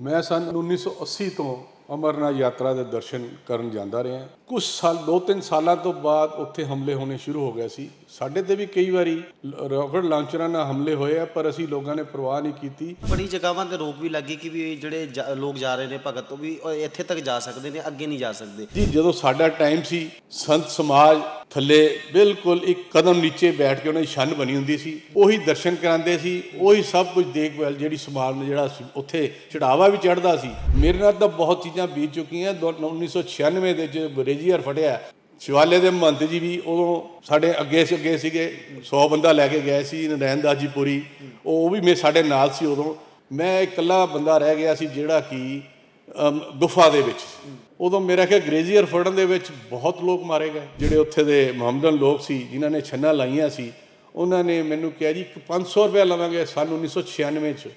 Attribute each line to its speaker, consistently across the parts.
Speaker 1: ਮੈਂ ਸਨ 1980 ਤੋਂ ਅਮਰਨਾਥ ਯਾਤਰਾ ਦੇ ਦਰਸ਼ਨ ਕਰਨ ਜਾਂਦਾ ਰਿਹਾ। ਕੁਝ ਸਾਲ ਦੋ ਤਿੰਨ ਸਾਲਾਂ ਤੋਂ ਬਾਅਦ ਉੱਥੇ ਹਮਲੇ ਹੋਣੇ ਸ਼ੁਰੂ ਹੋ ਗਏ ਸੀ। ਸਾਡੇ ਤੇ ਵੀ ਕਈ ਵਾਰੀ ਰਾਕਟ ਲਾਂਚਰਾਂ ਨਾਲ ਹਮਲੇ ਹੋਏ ਆ ਪਰ ਅਸੀਂ ਲੋਕਾਂ ਨੇ ਪਰਵਾਹ ਨਹੀਂ ਕੀਤੀ।
Speaker 2: ਬੜੀ ਜਗ੍ਹਾਵਾਂ ਤੇ ਰੋਕ ਵੀ ਲੱਗੀ ਕਿ ਵੀ ਜਿਹੜੇ ਲੋਕ ਜਾ ਰਹੇ ਨੇ ਭਗਤ ਉਹ ਵੀ ਇੱਥੇ ਤੱਕ ਜਾ ਸਕਦੇ ਨੇ ਅੱਗੇ ਨਹੀਂ ਜਾ ਸਕਦੇ।
Speaker 1: ਜੀ ਜਦੋਂ ਸਾਡਾ ਟਾਈਮ ਸੀ ਸੰਤ ਸਮਾਜ ਥੱਲੇ ਬਿਲਕੁਲ ਇੱਕ ਕਦਮ ਨੀਚੇ ਬੈਠ ਕੇ ਉਹਨਾਂ ਦੀ ਛੰਨ ਬਣੀ ਹੁੰਦੀ ਸੀ। ਉਹੀ ਦਰਸ਼ਨ ਕਰਾਉਂਦੇ ਸੀ ਉਹੀ ਸਭ ਕੁਝ ਦੇਖਭਾਲ ਜਿਹੜੀ ਸਮਾਜ ਜਿਹੜਾ ਉੱਥੇ ਚੜਾਵਾ ਵੀ ਚੜਦਾ ਸੀ। ਮੇਰੇ ਨਾਲ ਤਾਂ ਬਹੁਤ ਚੀਜ਼ਾਂ ਬੀਤ ਚੁੱਕੀਆਂ। ਦੋ- 1996 ਦੇ ਵਿੱਚ ਬਰੇਜੀਅਰ ਫਟਿਆ। ਸ਼ਿਵਾਲੇ ਦੇ ਮਹੰਤ ਜੀ ਵੀ ਉਦੋਂ ਸਾਡੇ ਅੱਗੇ ਸੀ ਅੱਗੇ ਸੀਗੇ। 100 ਬੰਦਾ ਲੈ ਕੇ ਗਏ ਸੀ ਨਰੈਣ ਦਾਸ ਜੀ ਪੁਰੀ। ਉਹ ਵੀ ਮੇ ਸਾਡੇ ਨਾਲ ਸੀ ਉਦੋਂ। ਮੈਂ ਇਕੱਲਾ ਬੰਦਾ ਰਹਿ ਗਿਆ ਸੀ ਜਿਹੜਾ ਕਿ ਗੁਫਾ ਦੇ ਵਿੱਚ ਉਦੋਂ ਮੇਰਾ ਕਿ ਗ੍ਰੇਜ਼ੀਅਰ ਫੜਨ ਦੇ ਵਿੱਚ ਬਹੁਤ ਲੋਕ ਮਾਰੇ ਗਏ। ਜਿਹੜੇ ਉੱਥੇ ਦੇ ਮੁਹੰਮਦਨ ਲੋਕ ਸੀ ਜਿਨ੍ਹਾਂ ਨੇ ਛੰਨਾ ਲਾਈਆਂ ਸੀ। ਉਹਨਾਂ ਨੇ ਮੈਨੂੰ ਕਿਹਾ ਜੀ ਕਿ 500 ਰੁਪਏ ਲਵਾਂਗੇ ਸਨ 1996 ਚ।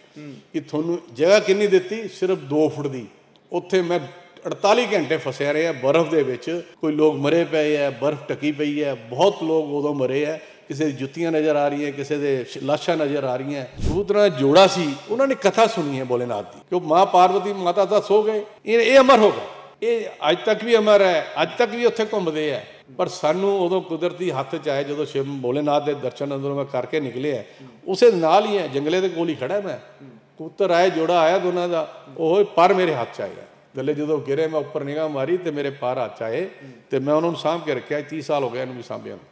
Speaker 1: ਕਿ ਤੁਹਾਨੂੰ ਜਗ੍ਹਾ ਕਿੰਨੀ ਦਿੱਤੀ? ਸਿਰਫ 2 ਫੁੱਟ ਦੀ। ਉੱਥੇ ਮੈਂ 48 ਘੰਟੇ ਫਸਿਆ ਰਿਹਾ, ਬਰਫ਼ ਦੇ ਵਿੱਚ। ਕੋਈ ਲੋਕ ਮਰੇ ਪਏ ਆ ਬਰਫ਼ ਟਕੀ ਪਈ ਹੈ ਬਹੁਤ ਲੋਕ ਉਦੋਂ ਮਰੇ ਆ ਕਿਸੇ ਦੀ ਜੁੱਤੀਆਂ ਨਜ਼ਰ ਆ ਰਹੀਆਂ, ਕਿਸੇ ਦੇ ਲਾਸ਼ਾਂ ਨਜ਼ਰ ਆ ਰਹੀਆਂ। ਕਬੂਤਰਾਂ ਦਾ ਜੋੜਾ ਸੀ, ਉਹਨਾਂ ਨੇ ਕਥਾ ਸੁਣੀ ਹੈ ਭੋਲੇਨਾਥ ਦੀ ਕਿ ਉਹ ਮਾਂ ਪਾਰਵਤੀ, ਮਾਤਾ ਤਾਂ ਸੋ ਗਏ। ਇਹ ਇਹ ਅਮਰ ਹੋ ਗਏ ਇਹ ਅੱਜ ਤੱਕ ਵੀ ਅਮਰ ਹੈ ਅੱਜ ਤੱਕ ਵੀ ਉੱਥੇ ਘੁੰਮਦੇ ਆ ਪਰ ਸਾਨੂੰ ਉਦੋਂ ਕੁਦਰਤੀ ਹੱਥ ਚ ਆਏ ਜਦੋਂ ਸ਼ਿਵ ਭੋਲੇਨਾਥ ਦੇ ਦਰਸ਼ਨ ਅੰਦਰੋਂ ਮੈਂ ਕਰਕੇ ਨਿਕਲਿਆ। ਉਸੇ ਨਾਲ ਹੀ ਹੈ ਜੰਗਲੇ ਦੇ ਕੋਲ ਹੀ ਖੜਾ ਮੈਂ। ਕਬੂਤਰ ਆਏ ਜੋੜਾ ਆਇਆ ਦੋਨਾਂ ਦਾ। ਉਹ ਪਰ ਮੇਰੇ ਹੱਥ ਚ ਆਇਆ ਗੱਲੇ ਜਦੋਂ ਗਿਰੇ, ਮੈਂ ਉੱਪਰ ਨਿਗਾਹ ਮਾਰੀ ਤੇ ਮੇਰੇ ਪਰ ਹੱਥ ਆਏ ਤੇ ਮੈਂ ਉਹਨਾਂ ਨੂੰ ਸਾਂਭ ਕੇ ਰੱਖਿਆ। 30 ਸਾਲ ਹੋ ਗਏ ਇਹਨੂੰ ਵੀ ਸਾਂਭਿਆ ਨੂੰ।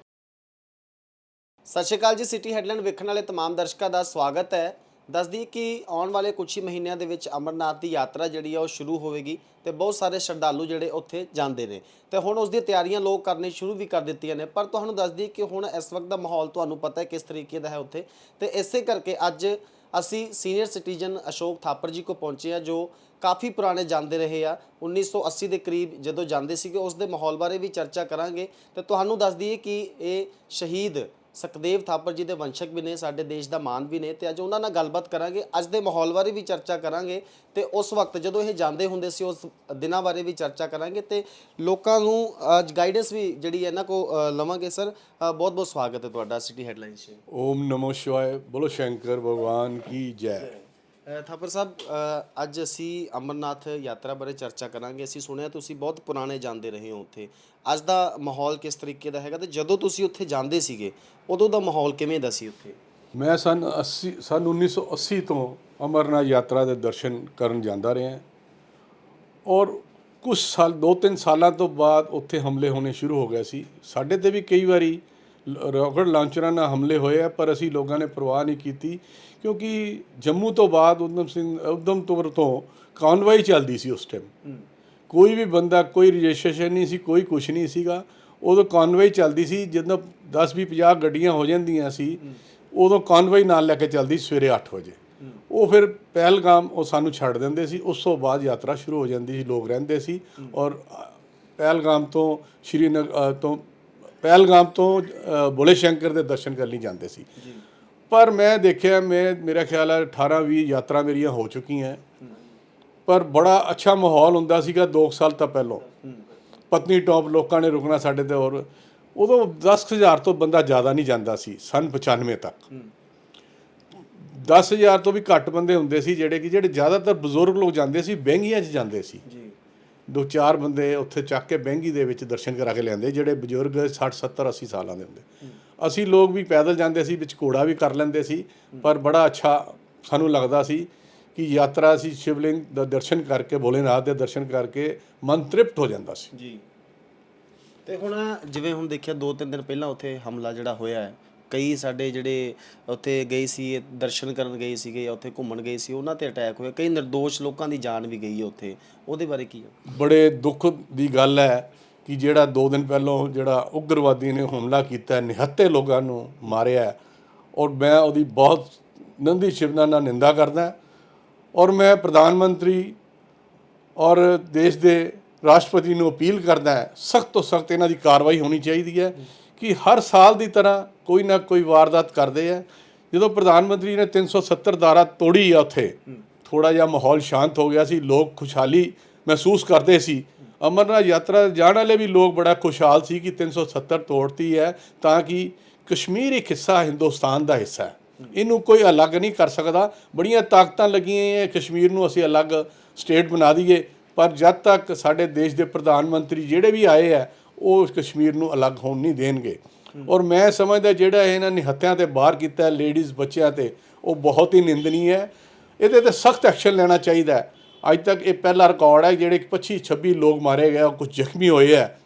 Speaker 2: ਸਤਿ ਸ਼੍ਰੀ ਅਕਾਲ ਜੀ ਸਿਟੀ ਹੈਡਲਾਈਨ ਵੇਖਣ ਵਾਲੇ ਤਮਾਮ ਦਰਸ਼ਕਾਂ ਦਾ ਸਵਾਗਤ ਹੈ। ਦੱਸਦੀ ਕਿ ਆਉਣ ਵਾਲੇ ਕੁਝ ਹੀ ਮਹੀਨਿਆਂ ਦੇ ਵਿੱਚ ਅਮਰਨਾਥ ਦੀ ਯਾਤਰਾ ਜਿਹੜੀ ਆ, ਉਹ ਸ਼ੁਰੂ ਹੋਵੇਗੀ ਤੇ ਬਹੁਤ ਸਾਰੇ ਸ਼ਰਧਾਲੂ ਜਿਹੜੇ ਉੱਥੇ ਜਾਂਦੇ ਨੇ। ਤੇ ਹੁਣ ਉਸ ਦੀ ਤਿਆਰੀਆਂ ਲੋਕ ਕਰਨੀ ਸ਼ੁਰੂ ਵੀ ਕਰ ਦਿੱਤੀਆਂ ਨੇ। ਪਰ ਤੁਹਾਨੂੰ ਦੱਸਦੀ ਕਿ ਹੁਣ ਇਸ ਵਕਤ ਦਾ ਮਾਹੌਲ ਤੁਹਾਨੂੰ ਪਤਾ ਹੈ ਕਿਸ ਤਰੀਕੇ ਦਾ ਹੈ ਉੱਥੇ। ਤੇ ਇਸੇ ਕਰਕੇ ਅੱਜ ਅਸੀਂ ਸੀਨੀਅਰ ਸਿਟੀਜ਼ਨ ਅਸ਼ੋਕ ਥਾਪਰ ਜੀ ਕੋ ਪਹੁੰਚੇ ਆ ਜੋ ਕਾਫੀ ਪੁਰਾਣੇ ਜਾਂਦੇ ਰਹੇ ਆ। 1980 ਦੇ ਕਰੀਬ ਜਦੋਂ ਜਾਂਦੇ ਸੀਗੇ, ਉਸ ਦੇ ਮਾਹੌਲ ਬਾਰੇ ਵੀ ਚਰਚਾ ਕਰਾਂਗੇ। ਤੇ ਤੁਹਾਨੂੰ ਦੱਸ ਦਈਏ ਕਿ ਇਹ ਸ਼ਹੀਦ ਸੁਖਦੇਵ ਥਾਪਰ ਜੀ ਦੇ ਵੰਸ਼ਕ ਵੀ ਨੇ, ਸਾਡੇ ਦੇਸ਼ ਦਾ ਮਾਨ ਵੀ ਨੇ ਤੇ ਅੱਜ ਉਹਨਾਂ ਨਾਲ ਗੱਲਬਾਤ ਕਰਾਂਗੇ। ਅੱਜ ਦੇ ਮਾਹੌਲ ਬਾਰੇ ਵੀ ਚਰਚਾ ਕਰਾਂਗੇ ਤੇ ਉਸ ਵਕਤ ਜਦੋਂ ਇਹ ਜਾਂਦੇ ਹੁੰਦੇ ਸੀ, ਉਸ ਦਿਨਾਂ ਬਾਰੇ ਵੀ ਚਰਚਾ ਕਰਾਂਗੇ ਤੇ ਲੋਕਾਂ ਨੂੰ ਅੱਜ ਗਾਈਡੈਂਸ ਵੀ ਜਿਹੜੀ ਹੈ ਇਹਨਾਂ ਕੋ ਲਵਾਂਗੇ ਸਰ। ਬਹੁਤ ਬਹੁਤ ਸਵਾਗਤ ਹੈ ਤੁਹਾਡਾ ਸਿਟੀ ਹੈਡਲਾਈਨਸ 'ਚ।
Speaker 1: ਓਮ ਨਮੋ ਸ਼ਿਵਾਏ। ਬੋਲੋ ਸ਼ੰਕਰ ਭਗਵਾਨ ਕੀ ਜੈ।
Speaker 2: ਥਾਪਰ ਸਾਹਿਬ ਅੱਜ ਅਸੀਂ ਅਮਰਨਾਥ ਯਾਤਰਾ ਬਾਰੇ ਚਰਚਾ ਕਰਾਂਗੇ। ਅਸੀਂ ਸੁਣਿਆ ਤੁਸੀਂ ਬਹੁਤ ਪੁਰਾਣੇ ਜਾਂਦੇ ਰਹੇ ਹੋ ਉੱਥੇ। ਅੱਜ ਦਾ ਮਾਹੌਲ ਕਿਸ ਤਰੀਕੇ ਦਾ ਹੈਗਾ ਤੇ ਜਦੋਂ ਤੁਸੀਂ ਉੱਥੇ ਜਾਂਦੇ ਸੀਗੇ, ਉਦੋਂ ਦਾ ਮਾਹੌਲ ਕਿਵੇਂ ਦਾ ਸੀ ਉੱਥੇ?
Speaker 1: ਮੈਂ ਸਨ 80 ਸਨ 1980 ਤੋਂ ਅਮਰਨਾਥ ਯਾਤਰਾ ਦੇ ਦਰਸ਼ਨ ਕਰਨ ਜਾਂਦਾ ਰਿਹਾ। ਔਰ ਕੁਝ ਸਾਲ, ਦੋ ਤਿੰਨ ਸਾਲਾਂ ਤੋਂ ਬਾਅਦ ਉੱਥੇ ਹਮਲੇ ਹੋਣੇ ਸ਼ੁਰੂ ਹੋ ਗਏ ਸੀ। ਸਾਡੇ ਤੇ ਵੀ ਕਈ ਵਾਰੀ ਰਾਕਟ ਲਾਂਚਰਾਂ ਨਾਲ ਹਮਲੇ ਹੋਏ ਆ ਪਰ ਅਸੀਂ ਲੋਕਾਂ ਨੇ ਪਰਵਾਹ ਨਹੀਂ ਕੀਤੀ ਕਿਉਂਕਿ ਜੰਮੂ ਤੋਂ ਬਾਅਦ ਉਦਮ ਸਿੰਘ ਉਦਮਪੁਰ ਤੋਂ ਕਾਨਵਾਈ ਚੱਲਦੀ ਸੀ ਉਸ ਟਾਈਮ ਕੋਈ ਵੀ ਬੰਦਾ ਕੋਈ ਰਜਿਸਟ੍ਰੇਸ਼ਨ ਨਹੀਂ ਸੀ ਕੋਈ ਕੁਝ ਨਹੀਂ ਸੀਗਾ। ਉਦੋਂ ਕਾਨਵਾਈ ਚੱਲਦੀ ਸੀ ਜਦੋਂ 10 20 50 ਗੱਡੀਆਂ ਹੋ ਜਾਂਦੀਆਂ ਸੀ ਉਦੋਂ ਕਾਨਵਾਈ ਨਾਲ ਲੈ ਕੇ ਚੱਲਦੀ ਸਵੇਰੇ 8 ਵਜੇ। ਉਹ ਫਿਰ ਪਹਿਲਗਾਮ ਉਹ ਸਾਨੂੰ ਛੱਡ ਦਿੰਦੇ ਸੀ ਉਸ ਤੋਂ ਬਾਅਦ ਯਾਤਰਾ ਸ਼ੁਰੂ ਹੋ ਜਾਂਦੀ ਸੀ ਲੋਕ ਰਹਿੰਦੇ ਸੀ ਔਰ ਪਹਿਲਗਾਮ ਤੋਂ ਸ਼੍ਰੀਨਗਰ ਤੋਂ ਪਹਿਲਗਾਮ ਤੋਂ ਭੋਲੇ ਸ਼ੰਕਰ ਦੇ ਦਰਸ਼ਨ ਕਰਨ ਲਈ ਜਾਂਦੇ ਸੀ। ਪਰ ਮੈਂ ਦੇਖਿਆ ਮੈਂ ਮੇਰਾ ਖਿਆਲ ਹੈ 18 20 ਯਾਤਰਾ ਮੇਰੀਆਂ ਹੋ ਚੁੱਕੀਆਂ ਪਰ ਬੜਾ ਅੱਛਾ ਮਾਹੌਲ ਹੁੰਦਾ ਸੀਗਾ 2 ਸਾਲ ਤਾਂ ਪਹਿਲਾਂ। ਪਤਨੀ ਟੌਪ ਲੋਕਾਂ ਨੇ ਰੁਕਣਾ ਸਾਡੇ ਤੇ ਔਰ ਉਦੋਂ 10000 ਤੋਂ ਬੰਦਾ ਜ਼ਿਆਦਾ ਨਹੀਂ ਜਾਂਦਾ ਸੀ ਸਨ 95 ਤੱਕ। 10000 ਤੋਂ ਵੀ ਘੱਟ ਬੰਦੇ ਹੁੰਦੇ ਸੀ ਜਿਹੜੇ ਕਿ ਜਿਹੜੇ ਜ਼ਿਆਦਾਤਰ ਬਜ਼ੁਰਗ ਲੋਕ ਜਾਂਦੇ ਸੀ ਬਹਿੰਗੀਆਂ 'ਚ ਜਾਂਦੇ ਸੀ।
Speaker 2: ਜੀ।
Speaker 1: ਦੋ ਚਾਰ ਬੰਦੇ ਉੱਥੇ ਚੱਕ ਕੇ ਬਹਿੰਗੀ ਦੇ ਵਿੱਚ ਦਰਸ਼ਨ ਕਰਾ ਕੇ ਲਿਆਂਦੇ, ਜਿਹੜੇ ਬਜ਼ੁਰਗ 60 70 80 ਸਾਲਾਂ ਦੇ ਹੁੰਦੇ। ਅਸੀਂ ਲੋਕ ਵੀ ਪੈਦਲ ਜਾਂਦੇ ਸੀ, ਵਿੱਚ ਘੋੜਾ ਵੀ ਕਰ ਲੈਂਦੇ ਸੀ, ਪਰ ਬੜਾ ਅੱਛਾ ਸਾਨੂੰ ਲੱਗਦਾ ਸੀ ਕਿ ਯਾਤਰਾ ਅਸੀਂ ਸ਼ਿਵਲਿੰਗ ਦਾ ਦਰਸ਼ਨ ਕਰਕੇ, ਭੋਲੇਨਾਥ ਦੇ ਦਰਸ਼ਨ ਕਰਕੇ ਮਨ ਤ੍ਰਿਪਤ ਹੋ ਜਾਂਦਾ ਸੀ।
Speaker 2: ਜੀ। ਤੇ ਹੁਣ ਜਿਵੇਂ ਹੁਣ ਦੇਖਿਆ, ਦੋ ਤਿੰਨ ਦਿਨ ਪਹਿਲਾਂ ਉੱਥੇ ਹਮਲਾ ਜਿਹੜਾ ਹੋਇਆ ਹੈ ਕਈ ਸਾਡੇ ਜਿਹੜੇ ਉੱਥੇ ਗਏ ਸੀ, ਦਰਸ਼ਨ ਕਰਨ ਗਏ ਸੀਗੇ ਜਾਂ ਉੱਥੇ ਘੁੰਮਣ ਗਏ ਸੀ, ਉਹਨਾਂ ਤੇ ਅਟੈਕ ਹੋਇਆ। ਕਈ નિર્ਦੋਸ਼ ਲੋਕਾਂ ਦੀ ਜਾਨ ਵੀ ਗਈ ਹੈ ਉੱਥੇ। ਉਹਦੇ ਬਾਰੇ ਕੀ ਹੈ
Speaker 1: ਬੜੇ ਦੁੱਖ ਦੀ ਗੱਲ ਹੈ ਕਿ ਜਿਹੜਾ 2 ਦਿਨ ਪਹਿਲਾਂ ਜਿਹੜਾ ਉਗਰਵਾਦੀ ਨੇ ਹਮਲਾ ਕੀਤਾ, ਨਿਹੱਤੇ ਲੋਕਾਂ ਨੂੰ ਮਾਰਿਆ ਔਰ ਮੈਂ ਉਹਦੀ ਬਹੁਤ ਨੰਦੀ ਸ਼ਿਵਨਾ ਨਾਲ ਨਿੰਦਾ ਕਰਦਾ ਔਰ ਮੈਂ ਪ੍ਰਧਾਨ ਮੰਤਰੀ ਔਰ ਦੇਸ਼ ਦੇ ਰਾਸ਼ਟਰਪਤੀ ਨੂੰ ਅਪੀਲ ਕਰਦਾ ਹੈ, ਸਖਤ ਤੋਂ ਸਖਤ ਇਹਨਾਂ ਦੀ ਕਾਰਵਾਈ ਹੋਣੀ ਚਾਹੀਦੀ ਹੈ। ਕਿ ਹਰ ਸਾਲ ਦੀ ਤਰ੍ਹਾਂ ਕੋਈ ਨਾ ਕੋਈ ਵਾਰਦਾਤ ਕਰਦੇ ਆ। ਜਦੋਂ ਪ੍ਰਧਾਨ ਮੰਤਰੀ ਨੇ 370 ਦਾਰਾ ਤੋੜੀ ਆ ਉੱਥੇ ਥੋੜਾ ਜਿਹਾ ਮਾਹੌਲ ਸ਼ਾਂਤ ਹੋ ਗਿਆ ਸੀ, ਲੋਕ ਖੁਸ਼ਹਾਲੀ ਮਹਿਸੂਸ ਕਰਦੇ ਸੀ। ਅਮਰਨਾਥ ਯਾਤਰਾ ਜਾਣ ਵਾਲੇ ਵੀ ਲੋਕ ਬੜਾ ਖੁਸ਼ਹਾਲ ਸੀ ਕਿ 370 ਤੋੜਤੀ ਹੈ ਤਾਂ ਕਿ ਕਸ਼ਮੀਰ ਇੱਕ ਹਿੱਸਾ ਹਿੰਦੁਸਤਾਨ ਦਾ ਹਿੱਸਾ ਹੈ। ਇਹਨੂੰ ਕੋਈ ਅਲੱਗ ਨਹੀਂ ਕਰ ਸਕਦਾ। ਬੜੀਆਂ ਤਾਕਤਾਂ ਲੱਗੀਆਂ ਹੋਈਆਂ ਕਸ਼ਮੀਰ ਨੂੰ ਅਸੀਂ ਅਲੱਗ ਸਟੇਟ ਬਣਾ ਦਈਏ। ਪਰ ਜਦ ਤੱਕ ਸਾਡੇ ਦੇਸ਼ ਦੇ ਪ੍ਰਧਾਨ ਮੰਤਰੀ ਜਿਹੜੇ ਵੀ ਆਏ ਹੈ ਉਹ ਕਸ਼ਮੀਰ ਨੂੰ ਅਲੱਗ ਹੋਣ ਨਹੀਂ ਦੇਣਗੇ। ਔਰ ਮੈਂ ਸਮਝਦਾ ਜਿਹੜਾ ਇਹਨਾਂ ਨੇ ਹੱਥਿਆਂ ਤੇ ਬਾਹਰ ਕੀਤਾ ਲੇਡੀਜ਼ ਬੱਚਿਆਂ ਤੇ, ਉਹ ਬਹੁਤ ਹੀ ਨਿੰਦਨੀ ਹੈ। ਇਹਦੇ ਤੇ ਸਖਤ ਐਕਸ਼ਨ ਲੈਣਾ ਚਾਹੀਦਾ ਹੈ। ਅੱਜ ਤੱਕ ਇਹ ਪਹਿਲਾ ਰਿਕਾਰਡ ਹੈ, ਜਿਹੜੇ 25 26 ਲੋਕ ਮਾਰੇ ਗਏ ਕੁਝ ਜ਼ਖਮੀ ਹੋਏ ਹੈ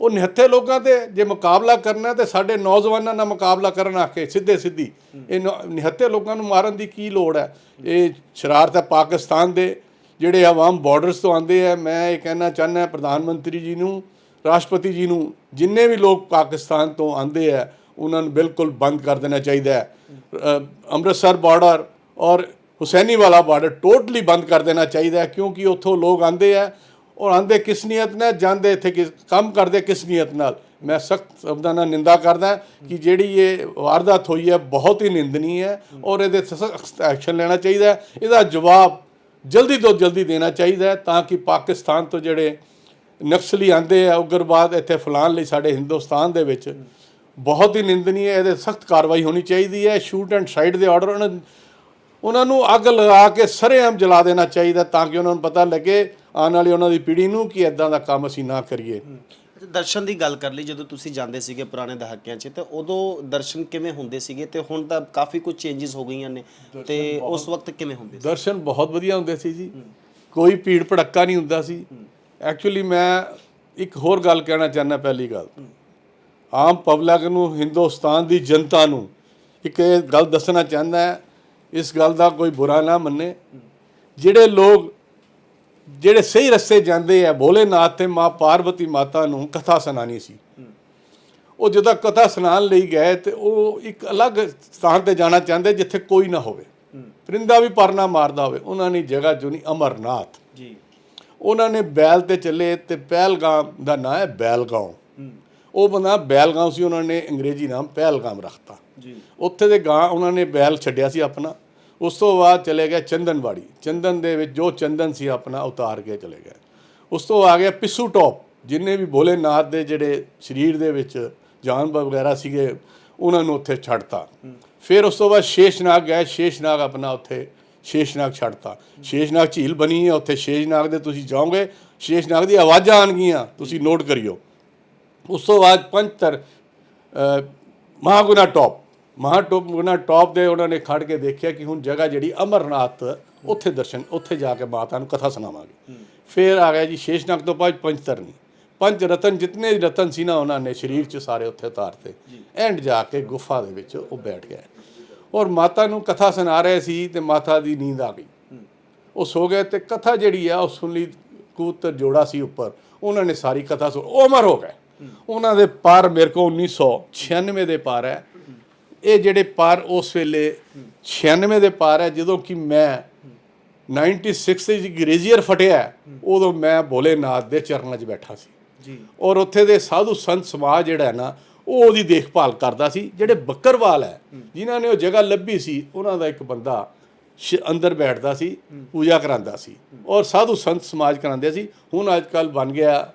Speaker 1: ਉਹ ਨਿਹੱਥੇ ਲੋਕਾਂ ਤੇ ਜੇ ਮੁਕਾਬਲਾ ਕਰਨਾ ਤੇ ਸਾਡੇ ਨੌਜਵਾਨਾਂ ਨਾਲ ਮੁਕਾਬਲਾ ਕਰਨ ਆ ਕੇ ਸਿੱਧੇ ਸਿੱਧੀ ਇਹ ਨੌ- ਨਿਹੱਥੇ ਲੋਕਾਂ ਨੂੰ ਮਾਰਨ ਦੀ ਕੀ ਲੋੜ ਹੈ? ਇਹ ਸ਼ਰਾਰਤ ਹੈ ਪਾਕਿਸਤਾਨ ਦੇ, ਜਿਹੜੇ ਆਵਾਮ ਬਾਰਡਰਸ ਤੋਂ ਆਉਂਦੇ ਆ। ਮੈਂ ਇਹ ਕਹਿਣਾ ਚਾਹੁੰਦਾ ਪ੍ਰਧਾਨ ਮੰਤਰੀ ਜੀ ਨੂੰ ਰਾਸ਼ਟਰਪਤੀ ਜੀ ਨੂੰ ਜਿੰਨੇ ਵੀ ਲੋਕ ਪਾਕਿਸਤਾਨ ਤੋਂ ਆਉਂਦੇ ਆ, ਉਹਨਾਂ ਨੂੰ ਬਿਲਕੁਲ ਬੰਦ ਕਰ ਦੇਣਾ ਚਾਹੀਦਾ ਹੈ। ਅੰਮ੍ਰਿਤਸਰ ਬਾਰਡਰ ਔਰ ਹੁਸੈਨੀ ਵਾਲਾ ਬਾਰਡਰ ਟੋਟਲੀ ਬੰਦ ਕਰ ਦੇਣਾ ਚਾਹੀਦਾ ਹੈ, ਕਿਉਂਕਿ ਉੱਥੋਂ ਲੋਕ ਆਉਂਦੇ ਆ ਔਰ ਆਂਦੇ ਕਿਸ ਨੀਅਤ ਨਾਲ, ਜਾਂਦੇ ਇੱਥੇ ਕਿਸ, ਕੰਮ ਕਰਦੇ ਕਿਸ ਨੀਅਤ ਨਾਲ। ਮੈਂ ਸਖਤ ਸ਼ਬਦਾਂ ਨਾਲ ਨਿੰਦਾ ਕਰਦਾ ਕਿ ਜਿਹੜੀ ਇਹ ਵਾਰਦਾਤ ਹੋਈ ਹੈ, ਬਹੁਤ ਹੀ ਨਿੰਦਨੀ ਹੈ ਔਰ ਇਹਦੇ ਸਖਤ ਐਕਸ਼ਨ ਲੈਣਾ ਚਾਹੀਦਾ ਹੈ। ਇਹਦਾ ਜਵਾਬ ਜਲਦੀ ਤੋਂ ਜਲਦੀ ਦੇਣਾ ਚਾਹੀਦਾ ਹੈ, ਤਾਂ ਕਿ ਪਾਕਿਸਤਾਨ ਤੋਂ ਜਿਹੜੇ ਨਕਸਲੀ ਆਂਦੇ ਆ ਉਗਰਵਾਦ ਇੱਥੇ ਫਲਾਣ ਲਈ ਸਾਡੇ ਹਿੰਦੁਸਤਾਨ ਦੇ ਵਿੱਚ ਬਹੁਤ ਹੀ ਨਿੰਦਨੀ ਹੈ ਇਹਦੇ ਸਖਤ ਕਾਰਵਾਈ ਹੋਣੀ ਚਾਹੀਦੀ ਹੈ ਸ਼ੂਟ ਐਂਡ ਸਾਈਡ ਦੇ ਆਰਡਰ ਉਹਨਾਂ ਉਹਨਾਂ ਨੂੰ ਅੱਗ ਲਗਾ ਕੇ ਸਰੇਆਮ ਜਲਾ ਦੇਣਾ ਚਾਹੀਦਾ ਤਾਂ ਕਿ ਉਹਨਾਂ ਨੂੰ ਪਤਾ ਲੱਗੇ ਆਉਣ ਵਾਲੀ ਉਹਨਾਂ ਦੀ ਪੀੜ੍ਹੀ ਨੂੰ ਕਿ ਇਦਾਂ ਦਾ ਕੰਮ ਅਸੀਂ ਨਾ ਕਰੀਏ।
Speaker 2: ਦਰਸ਼ਨ ਦੀ ਗੱਲ ਕਰ ਲਈ ਜਦੋਂ ਤੁਸੀਂ ਜਾਂਦੇ ਸੀਗੇ ਪੁਰਾਣੇ ਦਹਾਕਿਆਂ 'ਚ ਤੇ ਉਦੋਂ ਦਰਸ਼ਨ ਕਿਵੇਂ ਹੁੰਦੇ ਸੀਗੇ? ਤੇ ਹੁਣ ਤਾਂ ਕਾਫੀ ਕੁਝ ਚੇਂਜਸ ਹੋ ਗਈਆਂ ਨੇ ਤੇ ਉਸ ਵਕਤ ਕਿਵੇਂ ਹੁੰਦੇ ਸੀ?
Speaker 1: ਦਰਸ਼ਨ ਬਹੁਤ ਵਧੀਆ ਹੁੰਦੇ ਸੀ ਜੀ। ਕੋਈ ਭੀੜ ਭੜੱਕਾ ਨਹੀਂ ਹੁੰਦਾ ਸੀ। ਐਕਚੁਅਲੀ ਮੈਂ ਇੱਕ ਹੋਰ ਗੱਲ ਕਹਿਣਾ ਚਾਹੁੰਦਾ ਪਹਿਲੀ ਗੱਲ ਆਮ ਪਬਲਿਕ ਨੂੰ ਹਿੰਦੁਸਤਾਨ ਦੀ ਜਨਤਾ ਨੂੰ ਇੱਕ ਇਹ ਗੱਲ ਦੱਸਣਾ ਚਾਹੁੰਦਾ ਇਸ ਗੱਲ ਦਾ ਕੋਈ ਬੁਰਾ ਨਾ ਮੰਨੇ। ਜਿਹੜੇ ਲੋਕ ਜਿਹੜੇ ਸਹੀ ਰਸਤੇ ਜਾਂਦੇ ਆ ਭੋਲੇਨਾਥ ਤੇ ਮਾਂ ਪਾਰਵਤੀ ਮਾਤਾ ਨੂੰ ਕਥਾ ਸੁਣਾਣੀ ਸੀ। ਉਹ ਜਦੋਂ ਕਥਾ ਸੁਣਾਉਣ ਲਈ ਗਏ ਤੇ ਉਹ ਇੱਕ ਅਲੱਗ ਸਥਾਨ ਤੇ ਜਾਣਾ ਚਾਹੁੰਦੇ ਜਿੱਥੇ ਕੋਈ ਨਾ ਹੋਵੇ। ਪਰਿੰਦਾ ਵੀ ਪਰਨਾ ਮਾਰਦਾ ਹੋਵੇ ਉਹਨਾਂ ਨੇ ਜਗ੍ਹਾ ਚੁਣੀ ਅਮਰਨਾਥ।
Speaker 2: ਜੀ।
Speaker 1: ਉਹਨਾਂ ਨੇ ਬੈਲ ਤੇ ਚੱਲੇ ਤੇ ਪਹਿਲਗਾਮ ਦਾ ਨਾਂ ਹੈ ਬੈਲਗਾਉਂ। ਉਹ ਬਣਾ ਬੈਲਗਾਉਂ ਸੀ ਉਹਨਾਂ ਨੇ ਅੰਗਰੇਜ਼ੀ ਨਾਮ ਪਹਿਲਗਾਮ ਰੱਖਤਾ।
Speaker 2: ਜੀ।
Speaker 1: ਉੱਥੇ ਦੇ ਗਾਂ ਉਹਨਾਂ ਨੇ ਬੈਲ ਛੱਡਿਆ ਸੀ ਆਪਣਾ। ਉਸ ਤੋਂ ਬਾਅਦ ਚਲੇ ਗਏ ਚੰਦਨਵਾੜੀ। ਚੰਦਨ ਦੇ ਵਿੱਚ ਜੋ ਚੰਦਨ ਸੀ ਆਪਣਾ ਉਤਾਰ ਕੇ ਚਲੇ ਗਏ। ਉਸ ਤੋਂ ਆ ਗਿਆ ਪਿੱਸੂ ਟੌਪ। ਜਿੰਨੇ ਵੀ ਭੋਲੇਨਾਥ ਦੇ ਜਿਹੜੇ ਸਰੀਰ ਦੇ ਵਿੱਚ ਜਾਨਵਰ ਵਗੈਰਾ ਸੀਗੇ ਉਹਨਾਂ ਨੂੰ ਉੱਥੇ ਛੱਡਤਾ। ਫਿਰ ਉਸ ਤੋਂ ਬਾਅਦ ਸ਼ੇਸ਼ਨਾਗ ਗਏ। ਸ਼ੇਸ਼ਨਾਗ ਆਪਣਾ ਉੱਥੇ ਸ਼ੇਸ਼ਨਾਗ ਛੱਡਤਾ। ਸ਼ੇਸ਼ਨਾਗ ਝੀਲ ਬਣੀ ਹੈ ਉੱਥੇ ਸ਼ੇਸ਼ਨਾਗ ਦੇ ਤੁਸੀਂ ਜਾਓਗੇ ਸ਼ੇਸ਼ਨਾਗ ਦੀ ਆਵਾਜ਼ਾਂ ਆਣਗੀਆਂ ਤੁਸੀਂ ਨੋਟ ਕਰਿਓ। ਉਸ ਤੋਂ ਬਾਅਦ ਪੰਚਤਰ ਮਹਾਗੁਨਾ ਟੌਪ ਮਹਾਟੋਪਗੁਨਾ ਟੌਪ ਦੇ ਉਹਨਾਂ ਨੇ ਖੜ ਕੇ ਦੇਖਿਆ ਕਿ ਹੁਣ ਜਗ੍ਹਾ ਜਿਹੜੀ ਅਮਰਨਾਥ ਉੱਥੇ ਦਰਸ਼ਨ ਉੱਥੇ ਜਾ ਕੇ ਮਾਤਾ ਨੂੰ ਕਥਾ ਸੁਣਾਵਾਂਗੇ। ਫਿਰ ਆ ਗਿਆ ਜੀ ਸ਼ੇਸ਼ਨਾਗ ਤੋਂ ਬਾਅਦ ਪੰਚਤਰਨੀ ਪੰਜ ਰਤਨ ਜਿਤਨੇ ਵੀ ਰਤਨ ਸੀ ਨਾ ਉਹਨਾਂ ਨੇ ਸਰੀਰ 'ਚ ਸਾਰੇ ਉੱਥੇ ਉਤਾਰਤੇ। ਐਂਡ ਜਾ ਕੇ ਗੁਫਾ ਦੇ ਵਿੱਚ ਉਹ ਬੈਠ ਗਏ ਔਰ ਮਾਤਾ ਨੂੰ ਕਥਾ ਸੁਣਾ ਰਹੇ ਸੀ ਤੇ ਮਾਤਾ ਦੀ ਨੀਂਦ ਆ ਗਈ। ਉਹ ਸੋ ਗਏ ਤੇ ਕਥਾ ਜਿਹੜੀ ਆ ਉਹ ਸੁਣ ਲਈ ਕਬੂਤਰ ਜੋੜਾ ਸੀ ਉੱਪਰ। ਉਹਨਾਂ ਨੇ ਸਾਰੀ ਕਥਾ ਸੁਣ ਉਹ ਅਮਰ ਹੋ ਗਏ। ਉਹਨਾਂ ਦੇ ਪਾਰ ਮੇਰੇ ਕੋ 1996 ਦੇ ਪਾਰ ਹੈ। ਇਹ ਜਿਹੜੇ ਪਾਰ ਉਸ ਵੇਲੇ 96 ਦੇ ਪਾਰ ਹੈ ਜਦੋਂ ਕਿ ਮੈਂ 96 ਦੇ ਗ੍ਰੇਜ਼ੀਅਰ ਫਟਿਆ ਉਦੋਂ ਮੈਂ ਭੋਲੇਨਾਥ ਦੇ ਚਰਨਾਂ 'ਚ ਬੈਠਾ ਸੀ।
Speaker 2: ਜੀ।
Speaker 1: ਔਰ ਉੱਥੇ ਦੇ ਸਾਧੂ ਸੰਤ ਸਮਾਜ ਜਿਹੜਾ ਹੈ ਨਾ ਉਹ ਉਹਦੀ ਦੇਖਭਾਲ ਕਰਦਾ ਸੀ। ਜਿਹੜੇ ਬੱਕਰਵਾਲ ਹੈ, ਜਿਨ੍ਹਾਂ ਨੇ ਉਹ ਜਗ੍ਹਾ ਲੱਭੀ ਸੀ, ਉਹਨਾਂ ਦਾ ਇੱਕ ਬੰਦਾ ਸ਼- ਅੰਦਰ ਬੈਠਦਾ ਸੀ, ਪੂਜਾ ਕਰਾਂਦਾ ਸੀ। ਔਰ ਸਾਧੂ ਸੰਤ ਸਮਾਜ ਕਰਾਂਦੇ ਸੀ। ਹੁਣ ਅੱਜ ਕੱਲ ਬਣ ਗਿਆ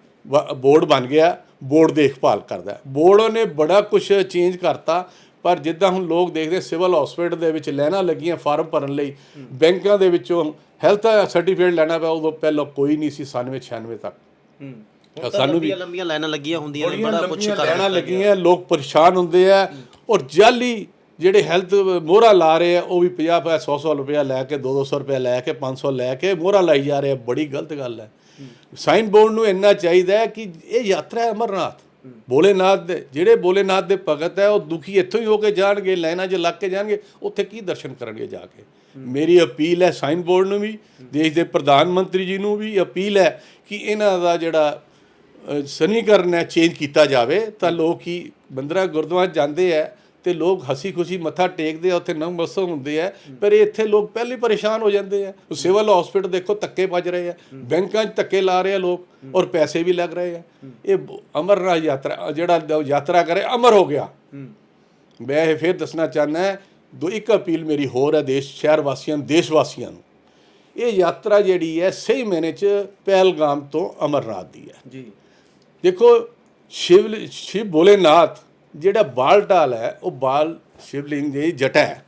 Speaker 1: ਬੋਰਡ ਬਣ ਗਿਆ, ਬੋਰਡ ਦੇਖਭਾਲ ਕਰਦਾ ਬੋਰਡ ਨੇ ਬੜਾ ਕੁਝ ਚੇਂਜ ਕਰਤਾ, ਪਰ ਜਿੱਦਾਂ ਹੁਣ ਲੋਕ ਦੇਖਦੇ ਸਿਵਲ ਹਸਪੀਟਲ ਦੇ ਵਿੱਚ ਲੈਣਾ ਲੱਗੀਆਂ ਫਾਰਮ ਭਰਨ ਲਈ, ਬੈਂਕਾਂ ਦੇ ਵਿੱਚੋਂ ਹੈਲਥ ਸਰਟੀਫਿਕੇਟ ਲੈਣਾ ਪਿਆ, ਉਦੋਂ ਪਹਿਲਾਂ ਕੋਈ ਨਹੀਂ ਸੀ 97 96 ਤੱਕ। ਸਾਨੂੰ ਵੀ-
Speaker 2: ਲੰਬੀਆਂ ਲਾਈਨਾਂ ਲੱਗੀਆਂ ਹੁੰਦੀਆਂ ਨੇ ਬੜਾ ਕੁਝ
Speaker 1: ਲੰਬੀਆਂ
Speaker 2: ਕਰ
Speaker 1: ਲਾਈਨਾਂ ਲੱਗੀਆਂ ਲੋਕ ਪਰੇਸ਼ਾਨ ਹੁੰਦੇ ਆ। ਔਰ ਜਾਲੀ ਜਿਹੜੇ ਹੈਲਥ ਮੋਹਰਾ ਲਾ ਰਹੇ ਆ ਉਹ ਵੀ 50 50 100 100 ਰੁਪਇਆ ਲੈ ਕੇ 2 200 ਰੁਪਇਆ ਲੈ ਕੇ 500 ਲੈ ਕੇ ਮੋਹਰਾ ਲਾਈ ਜਾ ਰਹੇ ਆ। ਬੜੀ ਗਲਤ ਗੱਲ ਹੈ। ਸਾਈਨ ਬੋਰਡ ਨੂੰ ਇੰਨਾ ਚਾਹੀਦਾ ਹੈ ਕਿ ਇਹ ਯਾਤਰਾ ਹੈ ਅਮਰਨਾਥ। ਭੋਲੇਨਾਥ ਦੇ ਜਿਹੜੇ ਭੋਲੇਨਾਥ ਦੇ ਭਗਤ ਹੈ ਉਹ ਦੁਖੀ ਇੱਥੋਂ ਹੀ ਹੋ ਕੇ ਜਾਣਗੇ ਲਾਈਨਾਂ 'ਚ ਲੱਗ ਕੇ ਜਾਣਗੇ ਉੱਥੇ ਕੀ ਦਰਸ਼ਨ ਕਰਨਗੇ ਜਾ ਕੇ? ਮੇਰੀ ਅਪੀਲ ਹੈ ਸਾਈਨ ਬੋਰਡ ਨੂੰ ਵੀ ਦੇਸ਼ ਦੇ ਪ੍ਰਧਾਨ ਮੰਤਰੀ ਜੀ ਨੂੰ ਵੀ ਅਪੀਲ ਹੈ ਕਿ ਇਹਨਾਂ ਦਾ ਜਿਹੜਾ ਸਨੀਕਰਨ ਹੈ ਚੇਂਜ ਕੀਤਾ ਜਾਵੇ ਤਾਂ ਲੋਕ ਹੀ ਬੰਦਰਾ ਗੁਰਦੁਆਰਾ ਜਾਂਦੇ ਆ ਤੇ ਲੋਕ ਹਸੀ ਖੁਸ਼ੀ ਮੱਥਾ ਟੇਕਦੇ ਆ ਉੱਥੇ ਨਮਸਤਕ ਹੁੰਦੇ ਆ ਪਰ ਇੱਥੇ ਲੋਕ ਪਹਿਲੇ ਪਰੇਸ਼ਾਨ ਹੋ ਜਾਂਦੇ ਆ ਸਿਵਲ ਹਸਪੀਟਲ ਦੇਖੋ ਧੱਕੇ ਵੱਜ ਰਹੇ ਆ ਬੈਂਕਾਂ 'ਚ ਧੱਕੇ ਲਾ ਰਹੇ ਆ ਲੋਕ ਔਰ ਪੈਸੇ ਵੀ ਲੱਗ ਰਹੇ ਆ ਇਹ ਅਮਰਨਾਥ ਯਾਤਰਾ ਜਿਹੜਾ ਯਾਤਰਾ ਕਰੇ ਅਮਰ ਹੋ ਗਿਆ। ਮੈਂ ਇਹ ਫਿਰ ਦੱਸਣਾ ਚਾਹੁੰਦਾ ਹੈ, ਦੋ ਇੱਕ ਅਪੀਲ ਮੇਰੀ ਹੋਰ ਹੈ ਦੇਸ਼ ਸ਼ਹਿਰ ਵਾਸੀਆਂ ਦੇਸ਼ ਵਾਸੀਆਂ ਨੂੰ। ਇਹ ਯਾਤਰਾ ਜਿਹੜੀ ਹੈ ਸਹੀ ਮੈਨੇ ਚ ਪਹਿਲਗਾਮ ਤੋਂ ਅਮਰਨਾਥ ਦੀ ਹੈ।
Speaker 2: ਜੀ।
Speaker 1: ਦੇਖੋ ਸ਼ਿਵ ਸ਼ਿਵ ਭੋਲੇਨਾਥ ਜਿਹੜਾ ਬਾਲ ਢਾਲ ਹੈ ਉਹ ਬਾਲ ਸ਼ਿਵਲਿੰਗ ਦੀ ਜਟਾ ਹੈ।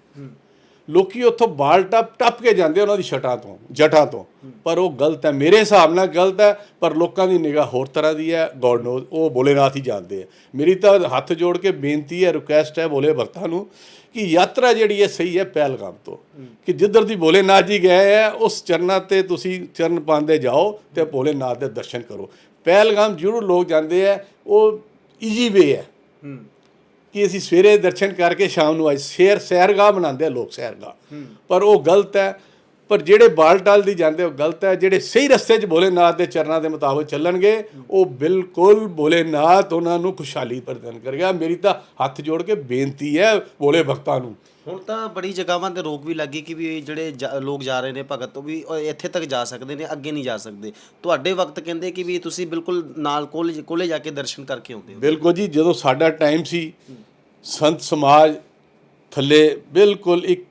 Speaker 1: ਲੋਕੀ ਉੱਥੋਂ ਬਾਲ ਟੱਪ ਟੱਪ ਕੇ ਜਾਂਦੇ ਉਹਨਾਂ ਦੀ ਛਟਾਂ ਤੋਂ, ਜਟਾਂ ਤੋਂ। ਪਰ ਉਹ ਗਲਤ ਹੈ। ਮੇਰੇ ਹਿਸਾਬ ਨਾਲ ਗਲਤ ਹੈ, ਪਰ ਲੋਕਾਂ ਦੀ ਨਿਗਾਹ ਹੋਰ ਤਰ੍ਹਾਂ ਦੀ ਹੈ। ਗੋਡ ਨੋ ਉਹ ਭੋਲੇਨਾਥ ਹੀ ਜਾਣਦੇ ਆ। ਮੇਰੀ ਤਾਂ ਹੱਥ ਜੋੜ ਕੇ ਬੇਨਤੀ ਹੈ ਰਿਕੁਐਸਟ ਹੈ ਬੋਲੇ ਭਗਤਾਂ ਨੂੰ ਕਿ ਯਾਤਰਾ ਜਿਹੜੀ ਹੈ, ਸਹੀ ਹੈ ਪਹਿਲਗਾਮ ਤੋਂ। ਕਿ ਜਿੱਧਰ ਦੀ ਭੋਲੇਨਾਥ ਜੀ ਗਏ ਹੈ ਉਸ ਚਰਨਾਂ ਤੇ ਤੁਸੀਂ ਚਰਨ ਪਾਉਂਦੇ ਜਾਓ ਤੇ ਭੋਲੇਨਾਥ ਦੇ ਦਰਸ਼ਨ ਕਰੋ। ਪਹਿਲਗਾਮ ਜ਼ਰੂਰ ਲੋਕ ਜਾਂਦੇ ਆ, ਉਹ ਈਜੀ ਵੇ ਹੈ। ਕਿ ਅਸੀਂ ਸਵੇਰੇ ਦਰਸ਼ਨ ਕਰਕੇ ਸ਼ਾਮ ਨੂੰ ਆਏ। ਸੇਰ ਸੈਰਗਾਹ ਬਣਾਉਂਦੇ ਆ ਲੋਕ ਸੈਰਗਾਹ। ਪਰ ਉਹ ਗਲਤ ਹੈ। ਪਰ ਜਿਹੜੇ ਬਾਲਟਾਲ ਦੀ ਜਾਂਦੇ ਉਹ ਗਲਤ ਹੈ। ਜਿਹੜੇ ਸਹੀ ਰਸਤੇ 'ਚ ਭੋਲੇਨਾਥ ਦੇ ਚਰਨਾਂ ਦੇ ਮੁਤਾਬਕ ਚੱਲਣਗੇ, ਉਹ ਬਿਲਕੁਲ ਭੋਲੇਨਾਥ ਉਹਨਾਂ ਨੂੰ ਖੁਸ਼ਹਾਲੀ ਪ੍ਰਦਾਨ ਕਰੇਗਾ। ਮੇਰੀ ਤਾਂ ਹੱਥ ਜੋੜ ਕੇ ਬੇਨਤੀ ਹੈ ਭੋਲੇ ਭਗਤਾਂ ਨੂੰ
Speaker 2: ਹੁਣ ਤਾਂ ਬੜੀ ਜਗ੍ਹਾਵਾਂ ਤੇ ਰੋਕ ਵੀ ਲੱਗੀ ਕਿ ਵੀ ਜਿਹੜੇ ਜਾ- ਲੋਕ ਜਾ ਰਹੇ ਨੇ ਭਗਤ, ਉਹ ਵੀ ਉਹ ਇੱਥੇ ਤੱਕ ਜਾ ਸਕਦੇ ਨੇ, ਅੱਗੇ ਨਹੀਂ ਜਾ ਸਕਦੇ। ਤੁਹਾਡੇ ਵਕਤ ਕਹਿੰਦੇ ਕਿ ਵੀ ਤੁਸੀਂ ਬਿਲਕੁਲ ਨਾਲ ਕੋਲੇ ਕੋਲੇ ਜਾ ਕੇ ਦਰਸ਼ਨ ਕਰਕੇ ਆਉਂਦੇ ਹੋ।
Speaker 1: ਬਿਲਕੁਲ ਜੀ, ਜਦੋਂ ਸਾਡਾ ਟਾਈਮ ਸੀ, ਸੰਤ ਸਮਾਜ ਥੱਲੇ ਬਿਲਕੁਲ ਇੱਕ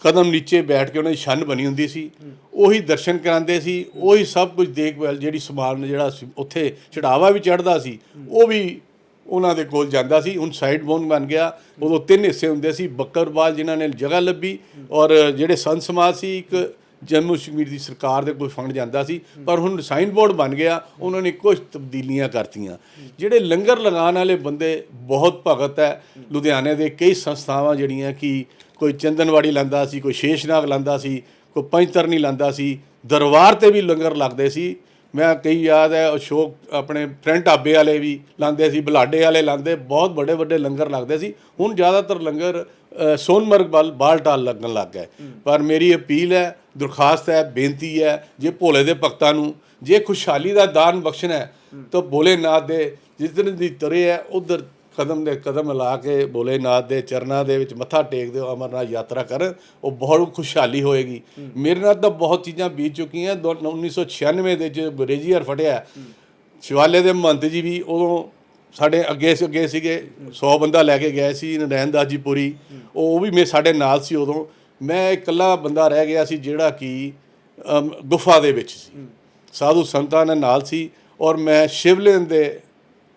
Speaker 1: ਕਦਮ ਨੀਚੇ ਬੈਠ ਕੇ ਉਹਨਾਂ ਦੀ ਛੰਨ ਬਣੀ ਹੁੰਦੀ ਸੀ। ਉਹੀ ਦਰਸ਼ਨ ਕਰਾਉਂਦੇ ਸੀ, ਉਹੀ ਸਭ ਕੁਝ ਦੇਖਭਾਲ ਜਿਹੜੀ ਸਮਾਨ ਜਿਹੜਾ ਸੀ ਉੱਥੇ ਚੜਾਵਾ ਵੀ ਚੜਦਾ ਸੀ, ਉਹ ਵੀ ਉਹਨਾਂ ਦੇ ਕੋਲ ਜਾਂਦਾ ਸੀ, ਹੁਣ ਸਾਈਡ ਬੋਨ ਬਣ ਗਿਆ। ਉਦੋਂ ਤਿੰਨ ਹਿੱਸੇ ਹੁੰਦੇ ਸੀ ਬੱਕਰਵਾਲ ਜਿਨ੍ਹਾਂ ਨੇ ਜਗ੍ਹਾ ਲੱਭੀ ਔਰ ਜਿਹੜੇ ਸੰਤ ਸਮਾਜ ਸੀ, ਇੱਕ ਜੰਮੂ ਕਸ਼ਮੀਰ ਦੀ ਸਰਕਾਰ ਦੇ ਕੋਲ ਫੰਡ ਜਾਂਦਾ ਸੀ। ਪਰ ਹੁਣ ਸਾਈਨ ਬੋਰਡ ਬਣ ਗਿਆ, ਉਹਨਾਂ ਨੇ ਕੁਝ ਤਬਦੀਲੀਆਂ ਕਰਤੀਆਂ। ਜਿਹੜੇ ਲੰਗਰ ਲਗਾਉਣ ਵਾਲੇ ਬੰਦੇ ਬਹੁਤ ਭਗਤ ਹੈ। ਲੁਧਿਆਣੇ ਦੇ ਕਈ ਸੰਸਥਾਵਾਂ ਜਿਹੜੀਆਂ ਕਿ ਕੋਈ ਚੰਦਨਵਾੜੀ ਲਾਂਦਾ ਸੀ, ਕੋਈ ਸ਼ੇਸ਼ਨਾਗ ਲਾਂਦਾ ਸੀ, ਕੋਈ ਪੰਚਤਰਨੀ ਲਾਂਦਾ ਸੀ, ਦਰਬਾਰ ਤੇ ਵੀ ਲੰਗਰ ਲੱਗਦੇ ਸੀ। ਮੈਂ ਕਈ ਯਾਦ ਹੈ ਅਸ਼ੋਕ ਆਪਣੇ ਫਰੰਟ ਢਾਬੇ ਵਾਲੇ ਵੀ ਲਾਂਦੇ ਸੀ ਬਲਾਡੇ ਵਾਲੇ ਲਾਂਦੇ ਬਹੁਤ ਵੱਡੇ ਵੱਡੇ ਲੰਗਰ ਲੱਗਦੇ ਸੀ। ਹੁਣ ਜ਼ਿਆਦਾਤਰ ਲੰਗਰ ਸੋਨਮਰਗ ਵੱਲ ਬਾਲਟਾਲ ਲੱਗਣ ਲੱਗ ਗਏ। ਪਰ ਮੇਰੀ ਅਪੀਲ ਹੈ ਦਰਖਾਸਤ ਹੈ ਬੇਨਤੀ ਹੈ ਜੇ ਭੋਲੇ ਦੇ ਭਗਤਾਂ ਨੂੰ ਜੇ ਖੁਸ਼ਹਾਲੀ ਦਾ ਦਾਨ ਬਖਸ਼ਣਾ ਹੈ ਤਾਂ ਭੋਲੇਨਾਥ ਦੇ ਜਿੱਦਨ ਦੀ ਤਰੇ ਹੈ ਉਧਰ ਕਦਮ ਦੇ ਕਦਮ ਲਾ ਕੇ ਭੋਲੇਨਾਥ ਦੇ ਚਰਨਾਂ ਦੇ ਵਿੱਚ ਮੱਥਾ ਟੇਕਦੇ ਦਿਓ, ਅਮਰਨਾਥ ਯਾਤਰਾ ਕਰਨ ਉਹ ਬਹੁਤ ਖੁਸ਼ਹਾਲੀ ਹੋਏਗੀ। ਮੇਰੇ ਨਾਲ ਤਾਂ ਬਹੁਤ ਚੀਜ਼ਾਂ ਬੀਤ ਚੁੱਕੀਆਂ, ਦੋ- 1996 ਦੇ ਵਿੱਚ ਬਰੇਜੀਅਰ ਫਟਿਆ। ਸ਼ਿਵਾਲੇ ਦੇ ਮਹੰਤ ਜੀ ਵੀ ਉਦੋਂ ਸਾਡੇ ਅੱਗੇ ਅੱਗੇ ਸੀਗੇ 100 ਬੰਦਾ ਲੈ ਕੇ ਗਏ ਸੀ ਨਰੈਣਦਾਸ ਜੀ ਪੁਰੀ। ਉਹ ਵੀ ਮੇ, ਸਾਡੇ ਨਾਲ ਸੀ ਉਦੋਂ। ਮੈਂ ਇਕੱਲਾ ਬੰਦਾ ਰਹਿ ਗਿਆ ਸੀ ਜਿਹੜਾ ਕਿ ਗੁਫਾ ਦੇ ਵਿੱਚ ਸੀ। ਸਾਧੂ ਸੰਤਾਂ ਨੇ ਨਾਲ ਸੀ ਔਰ ਮੈਂ ਸ਼ਿਵਲਿੰਗ ਦੇ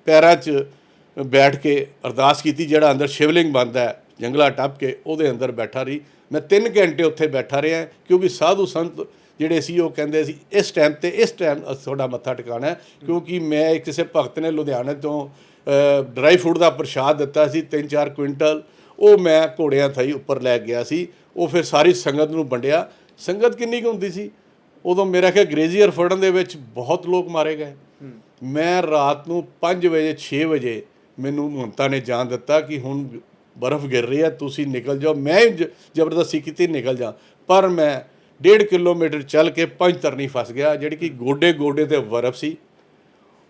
Speaker 1: ਪੈਰਾਂ 'ਚ ਬੈਠ ਕੇ ਅਰਦਾਸ ਕੀਤੀ ਜਿਹੜਾ ਅੰਦਰ ਸ਼ਿਵਲਿੰਗ ਬਣਦਾ ਹੈ ਜੰਗਲਾ ਟੱਪ ਕੇ ਉਹਦੇ ਅੰਦਰ ਬੈਠਾ ਰਹੀ। ਮੈਂ 3 ਘੰਟੇ ਉੱਥੇ ਬੈਠਾ ਰਿਹਾ ਕਿਉਂਕਿ ਸਾਧੂ ਸੰਤ ਜਿਹੜੇ ਸੀ ਉਹ ਕਹਿੰਦੇ ਸੀ ਇਸ ਟਾਈਮ ਤੇ ਇਸ ਟਾਈਮ ਤੁਹਾਡਾ ਮੱਥਾ ਟਿਕਾਣਾ ਕਿਉਂਕਿ ਮੈਂ ਕਿਸੇ ਭਗਤ ਨੇ ਲੁਧਿਆਣੇ ਤੋਂ ਡਰਾਈ ਫੂਡ ਦਾ ਪ੍ਰਸ਼ਾਦ ਦਿੱਤਾ ਸੀ 3-4 ਕੁਇੰਟਲ। ਉਹ ਮੈਂ ਘੋੜਿਆਂ ਥਈ ਉੱਪਰ ਲੈ ਗਿਆ ਸੀ। ਉਹ ਫਿਰ ਸਾਰੀ ਸੰਗਤ ਨੂੰ ਵੰਡਿਆ। ਸੰਗਤ ਕਿੰਨੀ ਕੁ ਹੁੰਦੀ ਸੀ? ਉਦੋਂ ਮੇਰਾ ਖਿਆਲ ਗ੍ਰੇਜ਼ੀਅਰ ਫੜਨ ਦੇ ਵਿੱਚ ਬਹੁਤ ਲੋਕ ਮਾਰੇ ਗਏ। ਮੈਂ ਰਾਤ ਨੂੰ 5 ਵਜੇ 6 ਵਜੇ ਮੈਨੂੰ ਮਮਤਾ ਨੇ ਜਾਣ ਦਿੱਤਾ ਕਿ ਹੁਣ ਬਰਫ਼ ਗਿਰ ਰਹੀ ਹੈ ਤੁਸੀਂ ਨਿਕਲ ਜਾਓ। ਮੈਂ ਜ਼ਬਰਦਸਤੀ ਕੀਤੀ ਨਿਕਲ ਜਾ। ਪਰ ਮੈਂ 1.5 ਕਿਲੋਮੀਟਰ ਚੱਲ ਕੇ ਪੰਜ ਤਰਨੀ ਫਸ ਗਿਆ ਜਿਹੜੀ ਕਿ ਗੋਡੇ ਗੋਡੇ ਤੇ ਬਰਫ਼ ਸੀ।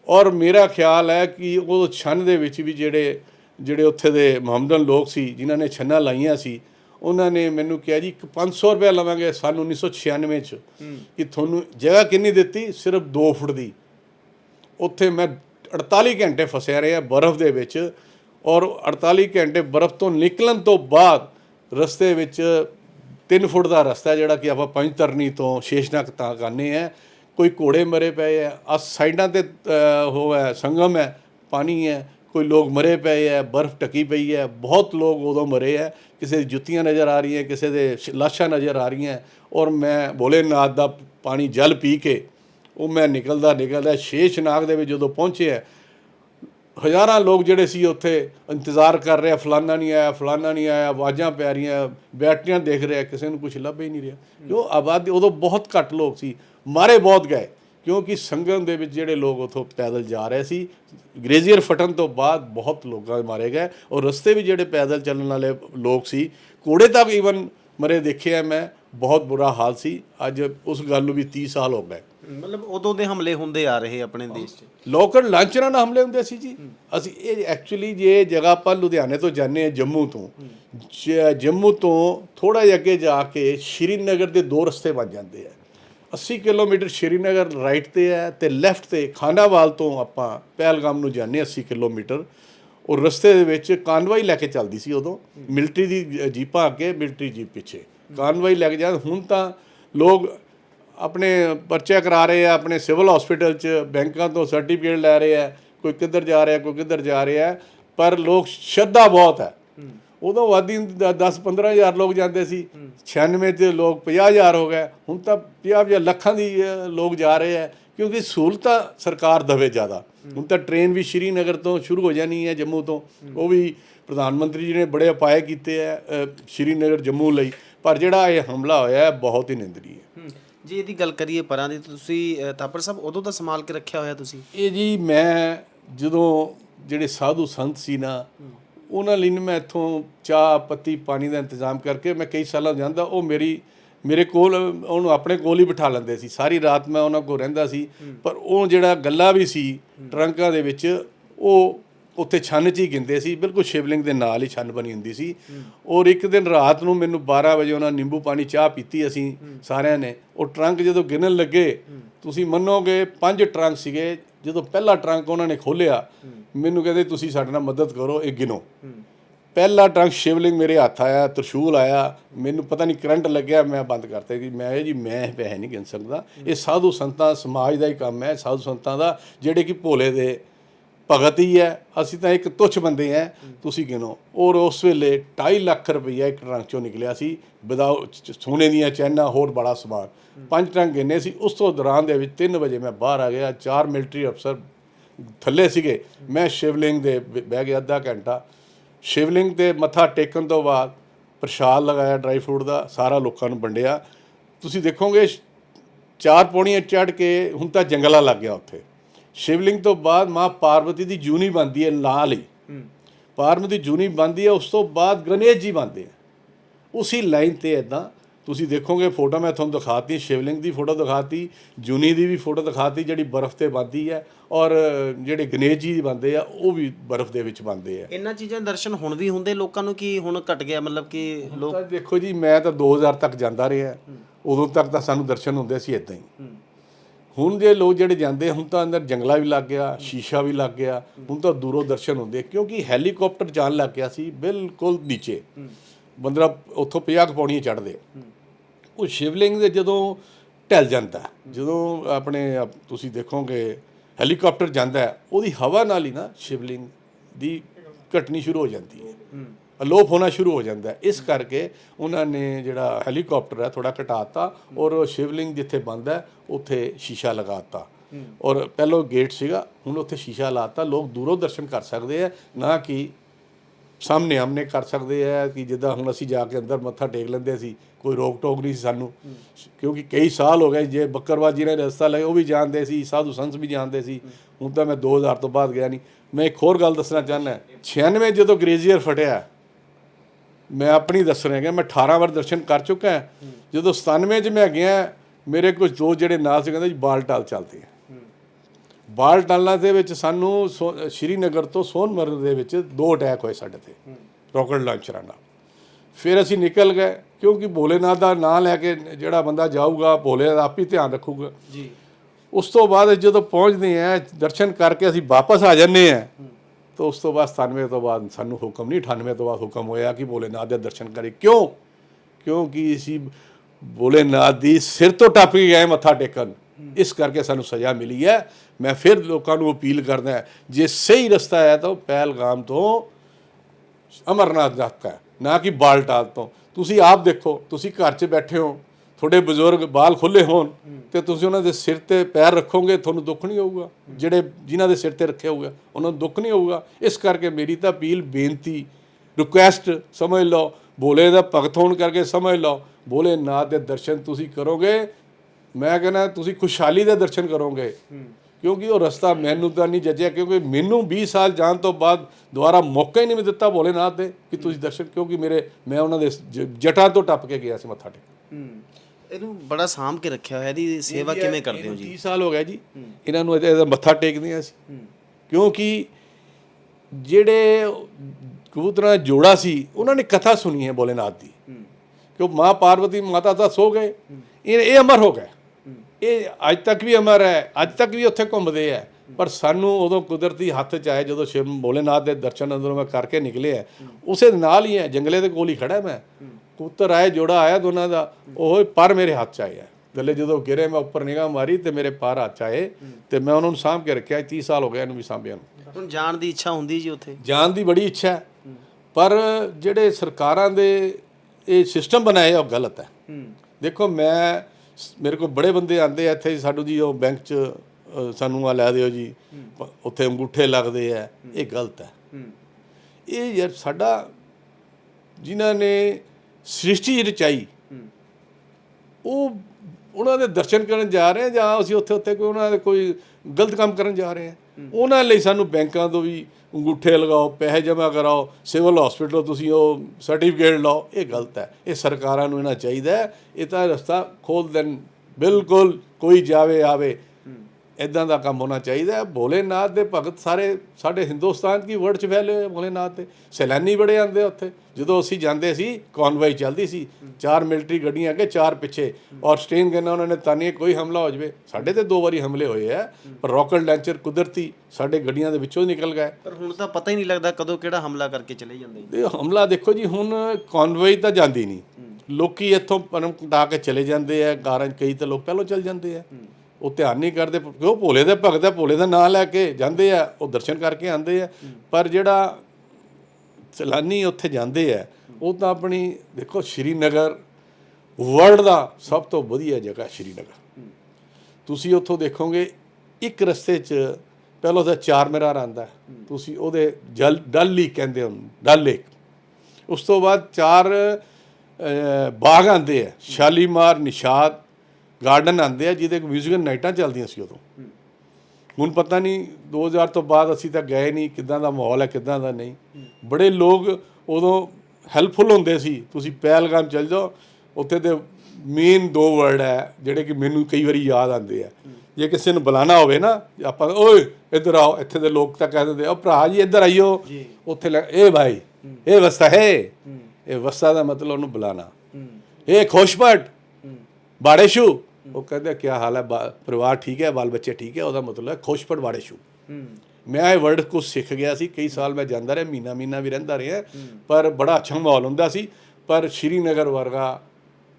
Speaker 1: ਔਰ ਮੇਰਾ ਖਿਆਲ ਹੈ ਕਿ ਉਹ ਛੰਨ ਦੇ ਵਿੱਚ ਵੀ ਜਿਹੜੇ ਜਿਹੜੇ ਉੱਥੇ ਦੇ ਮੁਹੰਮਦਨ ਲੋਕ ਸੀ ਜਿਨ੍ਹਾਂ ਨੇ ਛੰਨਾਂ ਲਾਈਆਂ ਸੀ ਉਹਨਾਂ ਨੇ ਮੈਨੂੰ ਕਿਹਾ ਜੀ ਇੱਕ 500 ਰੁਪਏ ਲਵਾਂਗੇ ਸਨ 1996 ਚ। ਕਿ ਤੁਹਾਨੂੰ ਜਗ੍ਹਾ ਕਿੰਨੀ ਦਿੱਤੀ? ਸਿਰਫ 2 ਫੁੱਟ ਦੀ। ਉੱਥੇ ਮੈਂ 48 ਘੰਟੇ ਫਸਿਆ ਰਿਹਾ ਬਰਫ਼ ਦੇ ਵਿੱਚ ਔਰ 48 ਘੰਟੇ ਬਰਫ਼ ਤੋਂ ਨਿਕਲਣ ਤੋਂ ਬਾਅਦ ਰਸਤੇ ਵਿੱਚ 3 ਫੁੱਟ ਦਾ ਰਸਤਾ ਜਿਹੜਾ ਕਿ ਆਪਾਂ ਪੰਜਤਰਨੀ ਤੋਂ ਸ਼ੇਸ਼ਨਾਗ ਤੱਕ ਆਨੇ ਹੈ। ਕੋਈ ਘੋੜੇ ਮਰੇ ਪਏ ਆ ਆ ਸਾਈਡਾਂ ਤੇ ਅ, ਉਹ ਹੈ ਸੰਗਮ ਹੈ ਪਾਣੀ ਹੈ ਕੋਈ ਲੋਕ ਮਰੇ ਪਏ ਹੈ ਬਰਫ਼ ਟਕੀ ਪਈ ਹੈ ਬਹੁਤ ਲੋਕ ਉਦੋਂ ਮਰੇ ਹੈ। ਕਿਸੇ ਦੀ ਜੁੱਤੀਆਂ ਨਜ਼ਰ ਆ ਰਹੀਆਂ ਕਿਸੇ ਦੇ ਲਾਸ਼ਾਂ ਨਜ਼ਰ ਆ ਰਹੀਆਂ ਔਰ ਮੈਂ ਭੋਲੇਨਾਥ ਦਾ ਪਾਣੀ ਜਲ ਪੀ ਕੇ ਉਹ ਮੈਂ ਨਿਕਲਦਾ ਨਿਕਲਦਾ ਸ਼ੇਸ਼ਨਾਗ ਦੇ ਵਿੱਚ ਜਦੋਂ ਪਹੁੰਚਿਆ ਹਜ਼ਾਰਾਂ ਲੋਕ ਜਿਹੜੇ ਸੀ ਉੱਥੇ ਇੰਤਜ਼ਾਰ ਕਰ ਰਹੇ ਫਲਾਨਾ ਨਹੀਂ ਆਇਆ, ਫਲਾਨਾ ਨਹੀਂ ਆਇਆ, ਆਵਾਜ਼ਾਂ ਪੈ ਰਹੀਆਂ, ਬੈਟਰੀਆਂ ਦੇਖ ਰਿਹਾ, ਕਿਸੇ ਨੂੰ ਕੁਝ ਲੱਭ ਹੀ ਨਹੀਂ ਰਿਹਾ। ਕਿਉਂ? ਆਬਾਦੀ, ਉਦੋਂ ਬਹੁਤ ਘੱਟ ਲੋਕ ਸੀ, ਮਾਰੇ ਬਹੁਤ ਗਏ, ਕਿਉਂਕਿ ਸੰਗਮ ਦੇ ਵਿੱਚ ਜਿਹੜੇ ਲੋਕ ਉਥੋਂ ਪੈਦਲ ਜਾ ਰਹੇ ਸੀ, ਗ੍ਰੇਜ਼ੀਅਰ ਫਟਣ ਤੋਂ ਬਾਅਦ ਬਹੁਤ ਲੋਕਾਂ ਮਾਰੇ ਗਏ, ਔਰ ਰਸਤੇ ਵੀ ਜਿਹੜੇ ਪੈਦਲ ਚੱਲਣ ਵਾਲੇ ਲੋਕ ਸੀ ਕੋੜੇ ਤੱਕ ਈਵਨ ਮਰੇ ਦੇਖੇ ਆ ਮੈਂ, ਬਹੁਤ ਬੁਰਾ ਹਾਲ ਸੀ, ਅੱਜ ਉਸ ਗੱਲ ਨੂੰ ਵੀ 30 ਸਾਲ ਹੋ ਗਏ।
Speaker 2: ਮਤਲਬ ਉਦੋਂ ਦੇ ਹਮਲੇ ਹੁੰਦੇ ਆ ਰਹੇ ਆਪਣੇ ਦੇਸ਼ 'ਚ।
Speaker 1: ਲੋਕਲ ਲਾਂਚਰਾਂ ਨਾਲ ਹਮਲੇ ਹੁੰਦੇ ਸੀ ਜੀ। ਅਸੀਂ ਇਹ ਐਕਚੁਅਲੀ ਜੇ ਜਗ੍ਹਾ ਆਪਾਂ ਲੁਧਿਆਣੇ ਤੋਂ ਜਾਂਦੇ ਹਾਂ ਜੰਮੂ ਤੋਂ ਜ- ਜੰਮੂ ਤੋਂ ਥੋੜਾ ਜਿਹਾ ਅੱਗੇ ਜਾ ਕੇ ਸ਼੍ਰੀਨਗਰ ਦੇ ਦੋ ਰਸਤੇ ਬਣ ਜਾਂਦੇ ਆ। 80 ਕਿਲੋਮੀਟਰ ਸ਼੍ਰੀਨਗਰ ਰਾਈਟ ਤੇ ਹੈ ਤੇ ਲੈਫਟ ਤੇ ਖਾਨਾਵਾਲ ਤੋਂ ਆਪਾਂ ਪਹਿਲਗਾਮ ਨੂੰ ਜਾਂਦੇ ਹਾਂ 80 ਕਿਲੋਮੀਟਰ। ਉਹ ਰਸਤੇ ਦੇ ਵਿੱਚ ਕਾਨਵਾਈ ਲੈ ਕੇ ਚੱਲਦੀ ਸੀ ਉਦੋਂ। ਮਿਲਟਰੀ ਦੀ ਜ- ਜੀਪਾਂ ਅੱਗੇ ਮਿਲਟਰੀ ਜੀਪ ਪਿੱਛੇ। ਕਾਨਵਾਈ ਲੈ ਕੇ ਜਾਂ ਹੁਣ ਤਾਂ ਲੋਕ ਆਪਣੇ ਪਰਚੇ ਕਰਾ ਰਹੇ ਆ ਆਪਣੇ ਸਿਵਲ ਹਸਪੀਟਲ 'ਚ ਬੈਂਕਾਂ ਤੋਂ ਸਰਟੀਫਿਕੇਟ ਲੈ ਰਹੇ ਆ ਕੋਈ ਕਿੱਧਰ ਜਾ ਰਿਹਾ ਕੋਈ ਕਿੱਧਰ ਜਾ ਰਿਹਾ ਪਰ ਲੋਕ ਸ਼ਰਧਾ ਬਹੁਤ ਹੈ। ਉਦੋਂ ਵਾਦੀ 10 15000 ਲੋਕ ਜਾਂਦੇ ਸੀ 96 ਚ ਲੋਕ 50000 ਹੋ ਗਏ ਹੁਣ ਤਾਂ 50 ਲੱਖਾਂ ਦੀ ਲੋਕ ਜਾ ਰਹੇ ਆ ਕਿਉਂਕਿ ਸਹੂਲਤਾਂ ਸਰਕਾਰ ਦਵੇ ਜ਼ਿਆਦਾ। ਹੁਣ ਤਾਂ ਟ੍ਰੇਨ ਵੀ ਸ਼੍ਰੀਨਗਰ ਤੋਂ ਸ਼ੁਰੂ ਹੋ ਜਾਣੀ ਹੈ ਜੰਮੂ ਤੋਂ ਉਹ ਵੀ ਪ੍ਰਧਾਨ ਮੰਤਰੀ ਜੀ ਨੇ ਬੜੇ ਉਪਾਅ ਕੀਤੇ ਆ ਸ਼੍ਰੀਨਗਰ ਜੰਮੂ ਲਈ ਪਰ ਜਿਹੜਾ ਇਹ ਹਮਲਾ ਹੋਇਆ ਹੈ ਬਹੁਤ ਹੀ ਨਿੰਦਰੀ ਹੂੰ।
Speaker 2: ਜੇ ਇਹਦੀ ਗੱਲ ਕਰੀਏ ਪਰਾਂ ਦੀ ਤਾਂ ਤੁਸੀਂ ਅ, ਸਾਹਿਬ ਉਦੋਂ ਤਾਂ ਸੰਭਾਲ ਕੇ ਰੱਖਿਆ ਹੋਇਆ ਤੁਸੀਂ?
Speaker 1: ਇਹ ਜੀ ਮੈਂ ਜਦੋਂ ਜਿਹੜੇ ਸਾਧੂ ਸੰਤ ਸੀ ਨਾ ਉਹਨਾਂ ਲਈ ਨਾ ਮੈਂ ਇੱਥੋਂ ਚਾਹ ਪੱਤੀ ਪਾਣੀ ਦਾ ਇੰਤਜ਼ਾਮ ਕਰਕੇ ਮੈਂ ਕਈ ਸਾਲਾਂ ਜਾਂਦਾ ਉਹ ਮੇਰੀ ਮੇਰੇ ਕੋਲ ਉਹਨੂੰ ਆਪਣੇ ਕੋਲ ਹੀ ਬਿਠਾ ਲੈਂਦੇ ਸੀ। ਸਾਰੀ ਰਾਤ ਮੈਂ ਉਹਨਾਂ ਕੋਲ ਰਹਿੰਦਾ ਸੀ ਪਰ ਉਹ ਜਿਹੜਾ ਗੱਲਾ ਵੀ ਸੀ ਟਰੰਕਾਂ ਦੇ ਵਿੱਚ ਉਹ ਉੱਥੇ ਛੰਨ 'ਚ ਹੀ ਗਿੰਦੇ ਸੀ, ਬਿਲਕੁਲ ਸ਼ਿਵਲਿੰਗ ਦੇ ਨਾਲ ਹੀ ਛੰਨ ਬਣੀ ਹੁੰਦੀ ਸੀ। ਔਰ ਇੱਕ ਦਿਨ ਰਾਤ ਨੂੰ ਮੈਨੂੰ 12 ਵਜੇ ਉਹਨਾਂ ਨਿੰਬੂ ਪਾਣੀ ਚਾਹ ਪੀਤੀ ਅਸੀਂ ਸਾਰਿਆਂ ਨੇ। ਉਹ ਟਰੰਕ ਜਦੋਂ ਗਿਣਨ ਲੱਗੇ, ਤੁਸੀਂ ਮੰਨੋਗੇ ਪੰਜ ਟਰੰਕ ਸੀਗੇ, ਜਦੋਂ ਪਹਿਲਾ ਟਰੰਕ ਉਹਨਾਂ ਨੇ ਖੋਲ੍ਹਿਆ, ਮੈਨੂੰ ਕਹਿੰਦੇ ਤੁਸੀਂ ਸਾਡੇ ਨਾਲ ਮਦਦ ਕਰੋ, ਇਹ ਗਿਣੋ। ਪਹਿਲਾ ਟਰੰਕ ਸ਼ਿਵਲਿੰਗ ਮੇਰੇ ਹੱਥ ਆਇਆ, ਤਰਸ਼ੂਲ ਆਇਆ, ਮੈਨੂੰ ਪਤਾ ਨਹੀਂ ਕਰੰਟ ਲੱਗਿਆ, ਮੈਂ ਬੰਦ ਕਰਤਾ ਕਿ ਮੈਂ ਇਹ ਜੀ, ਮੈਂ ਪੈਸੇ ਨਹੀਂ ਗਿਣ ਸਕਦਾ। ਇਹ ਸਾਧੂ ਸੰਤਾਂ ਸਮਾਜ ਦਾ ਹੀ ਕੰਮ ਹੈ, ਸਾਧੂ ਸੰਤਾਂ ਦਾ, ਜਿਹੜੇ ਕਿ ਭੋਲੇ ਦੇ ਭਗਤ ਹੀ ਹੈ। ਅਸੀਂ ਤਾਂ ਇੱਕ ਤੁੱਛ ਬੰਦੇ ਆ ਤੁਸੀਂ ਗਿਣੋ। ਔਰ ਉਸ ਵੇਲੇ 2.5 ਲੱਖ ਰੁਪਈਆ ਇੱਕ ਟਰੰਕ ਚੋਂ ਨਿਕਲਿਆ ਸੀ। ਵਿਦਾਊਟ ਸੋਨੇ ਦੀਆਂ ਚੈਨਾਂ, ਹੋਰ ਬੜਾ ਸਮਾਨ। ਪੰਜ ਟਰੰਕ ਗਿਣੇ ਸੀ। ਉਸ ਤੋਂ ਦੌਰਾਨ ਦੇ ਵਿੱਚ 3 ਵਜੇ ਮੈਂ ਬਾਹਰ ਆ ਗਿਆ। ਚਾਰ ਮਿਲਟਰੀ ਅਫਸਰ ਥੱਲੇ ਸੀਗੇ। ਮੈਂ ਸ਼ਿਵਲਿੰਗ ਦੇ ਬ- ਬਹਿ ਗਿਆ ਅੱਧਾ ਘੰਟਾ। ਸ਼ਿਵਲਿੰਗ ਦੇ ਮੱਥਾ ਟੇਕਣ ਤੋਂ ਬਾਅਦ ਪ੍ਰਸ਼ਾਦ ਲਗਾਇਆ ਡਰਾਈ ਫਰੂਟ ਦਾ। ਸਾਰਾ ਲੋਕਾਂ ਨੂੰ ਵੰਡਿਆ। ਤੁਸੀਂ ਦੇਖੋਗੇ, ਚਾਰ ਪੌੜੀਆਂ ਚੜ੍ਹ ਕੇ ਹੁਣ ਤਾਂ ਜੰਗਲਾ ਲੱਗ ਗਿਆ ਉੱਥੇ। ਸ਼ਿਵਲਿੰਗ ਤੋਂ ਬਾਅਦ ਮਾਂ ਪਾਰਵਤੀ ਦੀ ਜੂਨੀ ਬਣਦੀ ਹੈ ਨਾਲ ਹੀ। ਪਾਰਵਤੀ ਜੂਨੀ ਬਣਦੀ ਹੈ ਉਸ ਤੋਂ ਬਾਅਦ ਗਣੇਸ਼ ਜੀ ਬਣਦੇ ਆ। ਉਸੇ ਲਾਈਨ ਤੇ ਇਦਾਂ ਤੁਸੀਂ ਦੇਖੋਗੇ ਫੋਟੋ ਮੈਂ ਤੁਹਾਨੂੰ ਦਿਖਾਤੀ ਸ਼ਿਵਲਿੰਗ ਦੀ ਫੋਟੋ ਦਿਖਾਤੀ ਜੂਨੀ ਦੀ ਵੀ ਫੋਟੋ ਦਿਖਾਤੀ ਜਿਹੜੀ ਬਰਫ਼ ਤੇ ਬਣਦੀ ਹੈ ਔਰ ਜਿਹੜੇ ਗਣੇਸ਼ ਜੀ ਬਣਦੇ ਆ ਉਹ ਵੀ ਬਰਫ਼ ਦੇ ਵਿੱਚ ਬਣਦੇ ਆ।
Speaker 2: ਇਹਨਾਂ ਚੀਜ਼ਾਂ ਦਰਸ਼ਨ ਹੁਣ ਵੀ ਹੁੰਦੇ ਲੋਕਾਂ ਨੂੰ ਕੀ ਹੁਣ ਘਟ ਗਿਆ ਮਤਲਬ ਕਿ ਲੋਕ
Speaker 1: ਦੇਖੋ ਜੀ ਮੈਂ ਤਾਂ 2000 ਤੱਕ ਜਾਂਦਾ ਰਿਹਾ। ਉਦੋਂ ਤੱਕ ਤਾਂ ਸਾਨੂੰ ਦਰਸ਼ਨ ਹੁੰਦੇ ਸੀ ਇਦਾਂ ਹੀ। ਹੁਣ ਜੇ ਲੋਕ ਜਿਹੜੇ ਜਾਂਦੇ ਹੁਣ ਤਾਂ ਅੰਦਰ ਜੰਗਲਾ ਵੀ ਲੱਗ ਗਿਆ, ਸ਼ੀਸ਼ਾ ਵੀ ਲੱਗ ਗਿਆ, ਹੁਣ ਤਾਂ ਦੂਰੋਂ ਦਰਸ਼ਨ ਹੁੰਦੇ ਕਿਉਂਕਿ ਹੈਲੀਕਾਪਟਰ ਜਾਣ ਲੱਗ ਗਿਆ ਸੀ ਬਿਲਕੁਲ ਨੀਚੇ। ਬੰਦਰਾ ਉੱਥੋਂ 50 ਕੁ ਪੌੜੀਆਂ ਚੜ੍ਹਦੇ ਉਹ ਸ਼ਿਵਲਿੰਗ ਦੇ ਜਦੋਂ ਢਲ ਜਾਂਦਾ, ਜਦੋਂ ਆਪਣੇ ਤੁਸੀਂ ਦੇਖੋਗੇ ਹੈਲੀਕਾਪਟਰ ਜਾਂਦਾ, ਉਹਦੀ ਹਵਾ ਨਾਲ ਹੀ ਨਾ ਸ਼ਿਵਲਿੰਗ ਦੀ ਘਟਣੀ ਸ਼ੁਰੂ ਹੋ ਜਾਂਦੀ ਹੈ। ਅਲੋਪ ਹੋਣਾ ਸ਼ੁਰੂ ਹੋ ਜਾਂਦਾ ਹੈ। ਇਸ ਕਰਕੇ ਉਹਨਾਂ ਨੇ ਜਿਹੜਾ ਹੈਲੀਕਾਪਟਰ ਹੈ ਥੋੜਾ ਘਟਾਤਾ ਔਰ ਸ਼ਿਵਲਿੰਗ ਜਿੱਥੇ ਬੰਦ ਹੈ, ਉੱਥੇ ਸ਼ੀਸ਼ਾ ਲਗਾਤਾ। ਔਰ ਪਹਿਲਾਂ ਗੇਟ ਸੀਗਾ, ਹੁਣ ਉੱਥੇ ਸ਼ੀਸ਼ਾ ਲਾਤਾ। ਲੋਕ ਦੂਰੋਂ ਦਰਸ਼ਨ ਕਰ ਸਕਦੇ ਆ ਨਾ ਕਿ ਸਾਹਮਣੇ ਆਮਨੇ ਕਰ ਸਕਦੇ ਆ ਕਿ ਜਿੱਦਾਂ ਹੁਣ ਅਸੀਂ ਜਾ ਕੇ ਅੰਦਰ ਮੱਥਾ ਟੇਕ ਲੈਂਦੇ ਸੀ, ਕੋਈ ਰੋਕ ਟੋਕ ਨਹੀਂ ਸੀ ਸਾਨੂੰ। ਕਿਉਂਕਿ ਕਈ ਸਾਲ ਹੋ ਗਏ, ਜੇ ਬੱਕਰਵਾਦ ਜੀ ਨੇ ਰਸਤਾ ਲਏ, ਉਹ ਵੀ ਜਾਣਦੇ ਸੀ, ਸਾਧੂ ਸੰਤ ਵੀ ਜਾਣਦੇ ਸੀ। ਹੁਣ ਤਾਂ ਮੈਂ 2000 ਤੋਂ ਬਾਅਦ ਗਿਆ ਨਹੀਂ। ਮੈਂ ਇੱਕ ਹੋਰ ਗੱਲ ਦੱਸਣਾ ਚਾਹੁੰਦਾ 96 ਜਦੋਂ ਗ੍ਰੇਜ਼ੀਅਰ ਫਟਿਆ ਮੈਂ ਆਪਣੀ ਦੱਸ ਰਿਹਾ ਕਿ ਮੈਂ 18 ਵਾਰ ਦਰਸ਼ਨ ਕਰ ਚੁੱਕਾ ਹਾਂ। ਜਦੋਂ 97 ਚ ਮੈਂ ਗਿਆ ਮੇਰੇ ਕੁਝ ਦੋਸਤ ਜਿਹੜੇ ਨਾਲ ਸੀ ਕਹਿੰਦੇ ਜੀ ਬਾਲਟਾਲ ਚੱਲਦੇ ਆ। ਬਾਲ ਟਾਲਾਂ ਦੇ ਵਿੱਚ ਸਾਨੂੰ ਸ਼੍ਰੀਨਗਰ ਤੋਂ ਸੋਨਮਰਗ ਦੇ ਵਿੱਚ ਦੋ ਅਟੈਕ ਹੋਏ ਸਾਡੇ ਤੇ ਰੌਕਟ ਲਾਂਚਰਾਂ ਨਾਲ। ਫਿਰ ਅਸੀਂ ਨਿਕਲ ਗਏ ਕਿਉਂਕਿ ਭੋਲੇਨਾਥ ਦਾ ਨਾਮ ਲੈ ਕੇ ਜਿਹੜਾ ਬੰਦਾ ਜਾਊਗਾ ਭੋਲੇ ਦਾ ਆਪ ਹੀ ਧਿਆਨ ਰੱਖੂਗਾ।
Speaker 2: ਜੀ।
Speaker 1: ਉਸ ਤੋਂ ਬਾਅਦ ਜਦੋਂ ਪਹੁੰਚਦੇ ਆ ਦਰਸ਼ਨ ਕਰਕੇ ਅਸੀਂ ਵਾਪਸ ਆ ਜੰਨੇ ਆ। ਤਾਂ ਉਸ ਤੋਂ ਬਾਅਦ 97 ਤੋਂ ਬਾਅਦ ਸਾਨੂੰ ਹੁਕਮ ਨਹੀਂ 98 ਤੋਂ ਬਾਅਦ ਹੁਕਮ ਹੋਇਆ ਕਿ ਭੋਲੇਨਾਥ ਦੇ ਦਰਸ਼ਨ ਕਰੇ। ਕਿਉਂ? ਕਿਉਂਕਿ ਅਸੀਂ ਭੋਲੇਨਾਥ ਦੀ ਸਿਰ ਤੋਂ ਟੱਪ ਕੇ ਗਏ ਮੱਥਾ ਟੇਕਣ। ਇਸ ਕਰਕੇ ਸਾਨੂੰ ਸਜ਼ਾ ਮਿਲੀ ਹੈ। ਮੈਂ ਫਿਰ ਲੋਕਾਂ ਨੂੰ ਅਪੀਲ ਕਰਦਾ ਹਾਂ, ਜੇ ਸਹੀ ਰਸਤਾ ਹੈ ਤਾਂ ਪਹਿਲਗਾਮ ਤੋਂ ਅਮਰਨਾਥ ਤੱਕ ਹੈ ਨਾ ਕਿ ਬਾਲਟਾਲ ਤੋਂ। ਤੁਸੀਂ ਆਪ ਦੇਖੋ ਤੁਸੀਂ ਘਰ 'ਚ ਬੈਠੇ ਹੋ ਤੁਹਾਡੇ ਬਜ਼ੁਰਗ ਬਾਲ ਖੁੱਲੇ ਹੋਣ ਤੇ ਤੁਸੀਂ ਉਹਨਾਂ ਦੇ ਸਿਰ ਤੇ ਪੈਰ ਰੱਖੋਗੇ ਤੁਹਾਨੂੰ ਦੁੱਖ ਨਹੀਂ ਹੋਊਗਾ। ਜਿਹੜੇ ਜਿਨ੍ਹਾਂ ਦੇ ਸਿਰ ਤੇ ਰੱਖਿਆ ਹੋਊਗਾ ਉਹਨਾਂ ਨੂੰ ਦੁੱਖ ਨਹੀਂ ਹੋਊਗਾ। ਇਸ ਕਰਕੇ ਮੇਰੀ ਤਾਂ ਅਪੀਲ ਬੇਨਤੀ ਰਿਕੁਐਸਟ ਸਮਝ ਲਓ। ਭੋਲੇ ਦਾ ਭਗਤ ਹੋਣ ਕਰਕੇ ਸਮਝ ਲਓ। ਭੋਲੇਨਾਥ ਦੇ ਦਰਸ਼ਨ ਤੁਸੀਂ ਕਰੋਗੇ। ਮੈਂ ਕਹਿੰਦਾ ਤੁਸੀਂ ਖੁਸ਼ਹਾਲੀ ਦੇ ਦਰਸ਼ਨ ਕਰੋਗੇ। ਕਿਉਂਕਿ ਉਹ ਰਸਤਾ ਮੈਨੂੰ ਤਾਂ ਨਹੀਂ ਜੱਜਿਆ ਕਿਉਂਕਿ ਮੈਨੂੰ 20 ਸਾਲ ਜਾਣ ਤੋਂ ਬਾਅਦ ਦੁਬਾਰਾ ਮੌਕਾ ਹੀ ਨਹੀਂ ਦਿੱਤਾ ਭੋਲੇਨਾਥ ਦੇ ਕਿ ਤੁਸੀਂ ਦਰਸ਼ਨ ਕਿਉਂਕਿ ਮੇਰੇ ਮੈਂ ਉਹਨਾਂ ਦੇ ਜਟਾਂ ਤੋਂ ਟੱਪ ਕੇ ਗਿਆ ਸੀ ਮੱਥਾ ਟੇਕ
Speaker 2: ਹੂੰ। ਇਹਨੂੰ ਬੜਾ ਸਾਂਭ ਕੇ ਰੱਖਿਆ ਹੋਇਆ ਇਹਦੀ ਸੇਵਾ ਕਿਵੇਂ ਕਰਦੇ ਹੋ ਜੀ?
Speaker 1: 30 ਸਾਲ ਹੋ ਗਏ ਜੀ। ਇਹਨਾਂ ਨੂੰ ਇਹਦਾ ਮੱਥਾ ਟੇਕਦੇ ਹਾਂ ਅਸੀਂ। ਕਿਉਂਕਿ ਜਿਹੜੇ ਕਬੂਤਰਾਂ ਦਾ ਜੋੜਾ ਸੀ ਉਹਨਾਂ ਨੇ ਕਥਾ ਸੁਣੀ ਹੈ ਭੋਲੇਨਾਥ ਦੀ। ਕਿ ਉਹ ਮਾਂ ਪਾਰਵਤੀ ਮਾਤਾ ਤਾਂ ਸੋ ਗਏ। ਇਹ ਇਹ ਅਮਰ ਹੋ ਗਏ। ਇਹ ਅੱਜ ਤੱਕ ਵੀ ਅਮਰ ਹੈ ਅੱਜ ਤੱਕ ਵੀ ਉੱਥੇ ਘੁੰਮਦੇ ਆ ਪਰ ਸਾਨੂੰ ਉਦੋਂ ਕੁਦਰਤੀ ਹੱਥ ਚ ਆਏ ਜਦੋਂ ਸ਼ਿਵ ਭੋਲੇਨਾਥ ਦੇ ਦਰਸ਼ਨ ਅੰਦਰੋਂ ਮੈਂ ਕਰਕੇ ਨਿਕਲਿਆ ਉਸੇ ਦੇ ਨਾਲ ਹੀ ਹੈ ਜੰਗਲੇ ਦੇ ਕੋਲ ਹੀ ਖੜਾ ਮੈਂ। ਕਬੂਤਰ ਆਏ ਜੋੜਾ ਆਇਆ ਦੋਨਾਂ ਦਾ ਉਹ ਪਰ ਮੇਰੇ ਹੱਥ ਚ ਆਇਆ ਥੱਲੇ ਜਦੋਂ ਗਿਰੇ ਮੈਂ ਉੱਪਰ ਨਿਗਾਹ ਮਾਰੀ ਤੇ ਮੇਰੇ ਪਰ ਹੱਥ ਆਏ ਤੇ ਮੈਂ ਉਹਨਾਂ ਨੂੰ ਸਾਂਭ ਕੇ ਰੱਖਿਆ 30 ਸਾਲ ਹੋ ਗਏ ਇਹਨੂੰ ਵੀ ਸਾਂਭਿਆ ਨੂੰ।
Speaker 2: ਹੁਣ ਜਾਣ ਦੀ ਇੱਛਾ ਹੁੰਦੀ ਜੀ ਉੱਥੇ?
Speaker 1: ਜਾਣ ਦੀ ਬੜੀ ਇੱਛਾ ਹੈ। ਪਰ ਜਿਹੜੇ ਸਰਕਾਰਾਂ ਦੇ ਇਹ ਸਿਸਟਮ ਬਣਾਏ ਆ ਉਹ ਗਲਤ ਹੈ। ਦੇਖੋ ਮੈਂ ਮੇਰੇ ਕੋਲ ਬੜੇ ਬੰਦੇ ਆਂਦੇ ਆ ਇੱਥੇ ਸਾਡੂ ਜੀ ਉਹ ਬੈਂਕ 'ਚ ਸਾਨੂੰ ਆ ਲੈ ਦਿਓ ਜੀ। ਉੱਥੇ ਅੰਗੂਠੇ ਲੱਗਦੇ ਆ। ਇਹ ਗਲਤ ਹੈ।
Speaker 2: ਹੂੰ।
Speaker 1: ਇਹ ਯਾਰ ਸਾਡਾ ਜਿਨ੍ਹਾਂ ਨੇ ਸ੍ਰਿਸ਼ਟੀ ਰਚਾਈ ਉਹ ਉਹਨਾਂ ਦੇ ਦਰਸ਼ਨ ਕਰਨ ਜਾ ਰਹੇ ਆ ਜਾਂ ਅਸੀਂ ਉੱਥੇ ਉੱਥੇ ਕੋਈ ਉਹਨਾਂ ਦੇ ਕੋਈ ਗਲਤ ਕੰਮ ਕਰਨ ਜਾ ਰਹੇ ਆ ਉਹਨਾਂ ਲਈ ਸਾਨੂੰ ਬੈਂਕਾਂ ਤੋਂ ਵੀ ਅੰਗੂਠੇ ਲਗਾਓ, ਪੈਸੇ ਜਮ੍ਹਾਂ ਕਰਾਓ, ਸਿਵਲ ਹਸਪੀਟਲ ਤੁਸੀਂ ਉਹ ਸਰਟੀਫਿਕੇਟ ਲਾਓ, ਇਹ ਗਲਤ ਹੈ। ਇਹ ਸਰਕਾਰਾਂ ਨੂੰ ਇਹਨਾਂ ਚਾਹੀਦਾ ਇਹ ਤਾਂ ਰਸਤਾ ਖੋਲ ਦੇਣ, ਬਿਲਕੁਲ ਕੋਈ ਜਾਵੇ, ਆਵੇ। ਇਦਾਂ ਦਾ ਕੰਮ ਹੋਣਾ ਚਾਹੀਦਾ ਭੋਲੇਨਾਥ ਦੇ ਭਗਤ ਸਾਰੇ ਸਾਡੇ ਹਿੰਦੁਸਤਾਨ ਕੀ ਵਰਡ ਚ ਫੈਲੇ ਹੋਏ ਭੋਲੇਨਾਥ ਤੇ ਸੈਲਾਨੀ ਬੜੇ ਆਉਂਦੇ ਆ ਉੱਥੇ। ਜਦੋਂ ਅਸੀਂ ਜਾਂਦੇ ਸੀ ਕਨਵਾਈ ਚੱਲਦੀ ਸੀ ਚਾਰ ਮਿਲਟਰੀ ਗੱਡੀਆਂ ਅੱਗੇ ਚਾਰ ਪਿੱਛੇ। ਔਰ ਸਟੇਨ ਕਰਨਾ ਉਹਨਾਂ ਨੇ ਤਾਨੀਏ ਕੋਈ ਹਮਲਾ ਹੋ ਜਵੇ। ਸਾਡੇ ਤੇ ਦੋ ਵਾਰੀ ਹਮਲੇ ਹੋਏ ਆ ਪਰ ਰਾਕਟ ਲਾਂਚਰ ਕੁਦਰਤੀ ਸਾਡੇ ਗੱਡੀਆਂ ਦੇ ਵਿੱਚੋਂ ਨਿਕਲ ਗਏ
Speaker 2: ਪਰ ਹੁਣ ਤਾਂ ਪਤਾ ਹੀ ਨਹੀਂ ਲੱਗਦਾ ਕਦੋਂ ਕਿਹੜਾ ਹਮਲਾ ਕਰਕੇ ਚਲੇ ਜਾਂਦੇ।
Speaker 1: ਇਹ ਹਮਲਾ ਦੇਖੋ ਜੀ ਹੁਣ ਕਨਵਾਈ ਤਾਂ ਜਾਂਦੀ ਨਹੀਂ। ਲੋਕੀ ਇੱਥੋਂ ਪਰਮ ਕਟਾ ਕੇ ਚਲੇ ਜਾਂਦੇ ਆ ਕਾਰਾਂ 'ਚ ਕਈ ਤਾਂ ਲੋਕ ਪਹਿਲਾਂ ਚੱਲ ਜਾਂਦੇ ਆ। ਉਹ ਧਿਆਨ ਨਹੀਂ ਕਰਦੇ ਕਿਉਂ ਭੋਲੇ ਦੇ ਭਗਤ ਆ ਭੋਲੇ ਦਾ ਨਾਂ ਲੈ ਕੇ ਜਾਂਦੇ ਆ ਉਹ ਦਰਸ਼ਨ ਕਰਕੇ ਆਉਂਦੇ ਆ। ਪਰ ਜਿਹੜਾ ਸੈਲਾਨੀ ਉੱਥੇ ਜਾਂਦੇ ਆ ਉਹ ਤਾਂ ਆਪਣੀ ਦੇਖੋ ਸ਼੍ਰੀਨਗਰ ਵਰਲਡ ਦਾ ਸਭ ਤੋਂ ਵਧੀਆ ਜਗ੍ਹਾ ਸ਼੍ਰੀਨਗਰ। ਤੁਸੀਂ ਉੱਥੋਂ ਦੇਖੋਗੇ ਇੱਕ ਰਸਤੇ 'ਚ ਪਹਿਲਾਂ ਤਾਂ ਚਾਰ ਮੀਨਾਰ ਆਂਦਾ ਤੁਸੀਂ ਉਹਦੇ ਜਲ ਡਲ ਲੇਕ ਕਹਿੰਦੇ ਹੋ ਡਲ ਲੇਕ। ਉਸ ਤੋਂ ਬਾਅਦ ਚਾਰ ਅਹ, ਬਾਗ ਆਂਦੇ ਆ ਸ਼ਾਲੀਮਾਰ ਨਿਸ਼ਾਦ ਗਾਰਡਨ ਆਂਦੇ ਆ ਜਿਹਦੇ ਮਿਊਜ਼ੀਕਲ ਨਾਈਟਾਂ ਚੱਲਦੀਆਂ ਸੀ ਉਦੋਂ। ਹੁਣ ਪਤਾ ਨਹੀਂ 2000 ਤੋਂ ਬਾਅਦ ਅਸੀਂ ਤਾਂ ਗਏ ਨਹੀਂ ਕਿਦਾਂ ਦਾ ਮਾਹੌਲ ਹੈ ਕਿਦਾਂ ਦਾ ਨਹੀਂ। ਬੜੇ ਲੋਕ ਉਦੋਂ ਹੈਲਪਫੁਲ ਹੁੰਦੇ ਸੀ। ਤੁਸੀਂ ਪਹਿਲਗਾਮ ਚੱਲ ਜਾਓ ਉੱਥੇ ਦੇ ਮੇਨ ਦੋ ਵਰਡ ਹੈ ਜਿਹੜੇ ਕਿ ਮੈਨੂੰ ਕਈ ਵਾਰੀ ਯਾਦ ਆਉਂਦੇ ਆ। ਜੇ ਕਿਸੇ ਨੂੰ ਬੁਲਾਣਾ ਹੋਵੇ ਨਾ ਆਪਾਂ ਓਏ ਇੱਧਰ ਆਓ। ਇੱਥੇ ਦੇ ਲੋਕ ਤਾਂ ਕਹਿ ਦਿੰਦੇ ਆ ਭਰਾ ਜੀ ਇੱਧਰ ਆਈਓ। ਉੱਥੇ ਇਹ ਭਾਈ ਇਹ ਵਸਤਾ ਹੈ। ਇਹ ਵਸਤਾ ਦਾ ਮਤਲਬ ਉਹਨੂੰ ਬੁਲਾਣਾ ਇਹ ਖੁਸ਼ਪਟ ਬਾੜੇਸ਼ੂ ਉਹ ਕਹਿੰਦੇ ਕੀ ਹਾਲ ਹੈ ਪਰਿਵਾਰ ਠੀਕ ਹੈ ਬਾਲ ਬੱਚੇ ਠੀਕ ਹੈ ਉਹਦਾ ਮਤਲਬ ਹੈ ਖੁਸ਼ਪਟ ਬਾੜੇਸ਼ੂ
Speaker 2: ਹੂੰ।
Speaker 1: ਮੈਂ ਇਹ ਵਰਡ ਕੁਝ ਸਿੱਖ ਗਿਆ ਸੀ ਕਈ ਸਾਲ ਮੈਂ ਜਾਂਦਾ ਰਿਹਾ ਮਹੀਨਾ ਮਹੀਨਾ ਵੀ ਰਹਿੰਦਾ ਰਿਹਾ ਪਰ ਬੜਾ ਅੱਛਾ ਮਾਹੌਲ ਹੁੰਦਾ ਸੀ। ਪਰ ਸ਼੍ਰੀਨਗਰ ਵਰਗਾ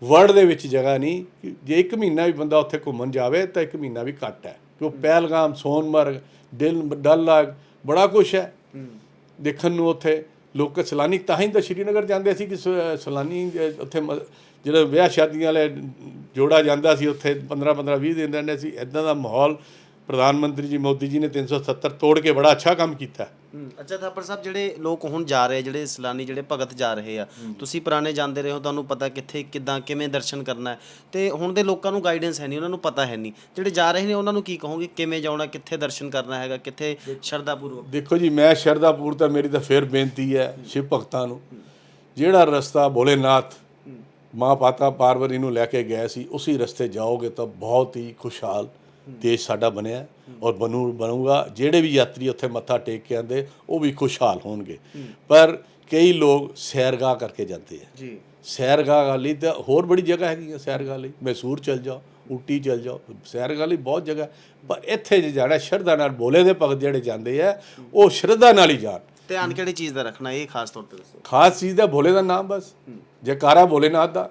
Speaker 1: ਵਰਲਡ ਦੇ ਵਿੱਚ ਜਗ੍ਹਾ ਨਹੀਂ ਕਿ ਜੇ ਇੱਕ ਮਹੀਨਾ ਵੀ ਬੰਦਾ ਉੱਥੇ ਘੁੰਮਣ ਜਾਵੇ ਤਾਂ ਇੱਕ ਮਹੀਨਾ ਵੀ ਘੱਟ ਹੈ। ਕਿਉਂ ਪਹਿਲਗਾਮ ਸੋਨਮਰਗ ਦਿਲ ਡਲ ਲੇਕ ਬੜਾ ਕੁਝ ਹੈ। ਦੇਖਣ ਨੂੰ ਉੱਥੇ ਲੋਕ ਸੈਲਾਨੀ ਤਾਂ ਹੀ ਤਾਂ ਸ਼੍ਰੀਨਗਰ ਜਾਂਦੇ ਸੀ ਕਿ ਸ- ਸੈਲਾਨੀ ਉੱਥੇ ਜਿਹੜਾ ਵਿਆਹ ਸ਼ਾਦੀਆਂ ਵਾਲੇ ਜੋੜਾ ਜਾਂਦਾ ਸੀ ਉੱਥੇ 15 15 20 ਦਿਨ ਰਹਿੰਦੇ ਸੀ। ਇਦਾਂ ਦਾ ਮਾਹੌਲ ਪ੍ਰਧਾਨ ਮੰਤਰੀ ਜੀ ਮੋਦੀ ਜੀ ਨੇ 370 ਤੋੜ ਕੇ ਬੜਾ ਅੱਛਾ ਕੰਮ ਕੀਤਾ।
Speaker 2: ਅੱਛਾ ਥਾਪਰ ਸਾਹਿਬ ਜਿਹੜੇ ਲੋਕ ਹੁਣ ਜਾ ਰਹੇ ਜਿਹੜੇ ਸੈਲਾਨੀ ਜਿਹੜੇ ਭਗਤ ਜਾ ਰਹੇ ਆ ਤੁਸੀਂ ਪੁਰਾਣੇ ਜਾਂਦੇ ਰਹੇ ਹੋ ਤੁਹਾਨੂੰ ਪਤਾ ਕਿੱਥੇ ਕਿੱਦਾਂ ਕਿਵੇਂ ਦਰਸ਼ਨ ਕਰਨਾ ਹੈ। ਤੇ ਹੁਣ ਦੇ ਲੋਕਾਂ ਨੂੰ ਗਾਈਡੈਂਸ ਹੈ ਨਹੀਂ ਉਹਨਾਂ ਨੂੰ ਪਤਾ ਹੈ ਨਹੀਂ। ਜਿਹੜੇ ਜਾ ਰਹੇ ਨੇ ਉਹਨਾਂ ਨੂੰ ਕੀ ਕਹੋਗੇ ਕਿਵੇਂ ਜਾਣਾ ਕਿੱਥੇ ਦਰਸ਼ਨ ਕਰਨਾ ਹੈਗਾ ਕਿੱਥੇ ਸ਼ਰਧਾ ਪੂਰਵਕ
Speaker 1: ਦੇਖੋ ਜੀ ਮੈਂ ਸ਼ਰਧਾਪੂਰ ਤਾਂ ਮੇਰੀ ਤਾਂ ਫੇਰ ਬੇਨਤੀ ਹੈ ਸ਼ਿਵ ਭਗਤਾਂ ਨੂੰ। ਜਿਹੜਾ ਰਸਤਾ ਭੋਲੇਨਾਥ ਮਾਂ ਪਾਤਾ ਪਾਰਵਤੀ ਨੂੰ ਲੈ ਕੇ ਗਏ ਸੀ ਉਸੇ ਰਸਤੇ ਜਾਓਗੇ ਤਾਂ ਬਹੁਤ ਹੀ ਖੁਸ਼ਹਾਲ ਦੇਸ਼ ਸਾਡਾ ਬਣਿਆ ਔਰ ਬਣੂ ਬਣੂਗਾ। ਜਿਹੜੇ ਵੀ ਯਾਤਰੀ ਉੱਥੇ ਮੱਥਾ ਟੇਕ ਕੇ ਆਂਦੇ ਉਹ ਵੀ ਖੁਸ਼ਹਾਲ ਹੋਣਗੇ। ਪਰ ਕਈ ਲੋਕ ਸੈਰਗਾਹ ਕਰਕੇ ਜਾਂਦੇ ਆ।
Speaker 2: ਜੀ।
Speaker 1: ਸੈਰਗਾਹ ਲਈ ਤਾਂ ਹੋਰ ਬੜੀ ਜਗ੍ਹਾ ਹੈਗੀ ਹੈ ਸੈਰਗਾਹ ਲਈ। ਮੈਸੂਰ ਚਲ ਜਾਓ ਊਟੀ ਚਲ ਜਾਓ ਸੈਰਗਾਹ ਲਈ ਬਹੁਤ ਜਗ੍ਹਾ। ਪਰ ਇੱਥੇ ਜੇ ਜਾਣਾ ਸ਼ਰਧਾ ਨਾਲ ਬੋਲੇ ਦੇ ਭਗਤ ਜਿਹੜੇ ਜਾਂਦੇ ਆ ਉਹ ਸ਼ਰਧਾ ਨਾਲ ਹੀ ਜਾਣ।
Speaker 2: ਧਿਆਨ ਕਿਹੜੀ ਚੀਜ਼ ਦਾ ਰੱਖਣਾ ਇਹ ਖਾਸ ਤੌਰ ਤੇ ਦੱਸੋ।
Speaker 1: ਖਾਸ ਚੀਜ਼ ਦਾ ਭੋਲੇ ਦਾ ਨਾਮ ਬਸ। ਜੈਕਾਰਾ ਭੋਲੇਨਾਥ ਦਾ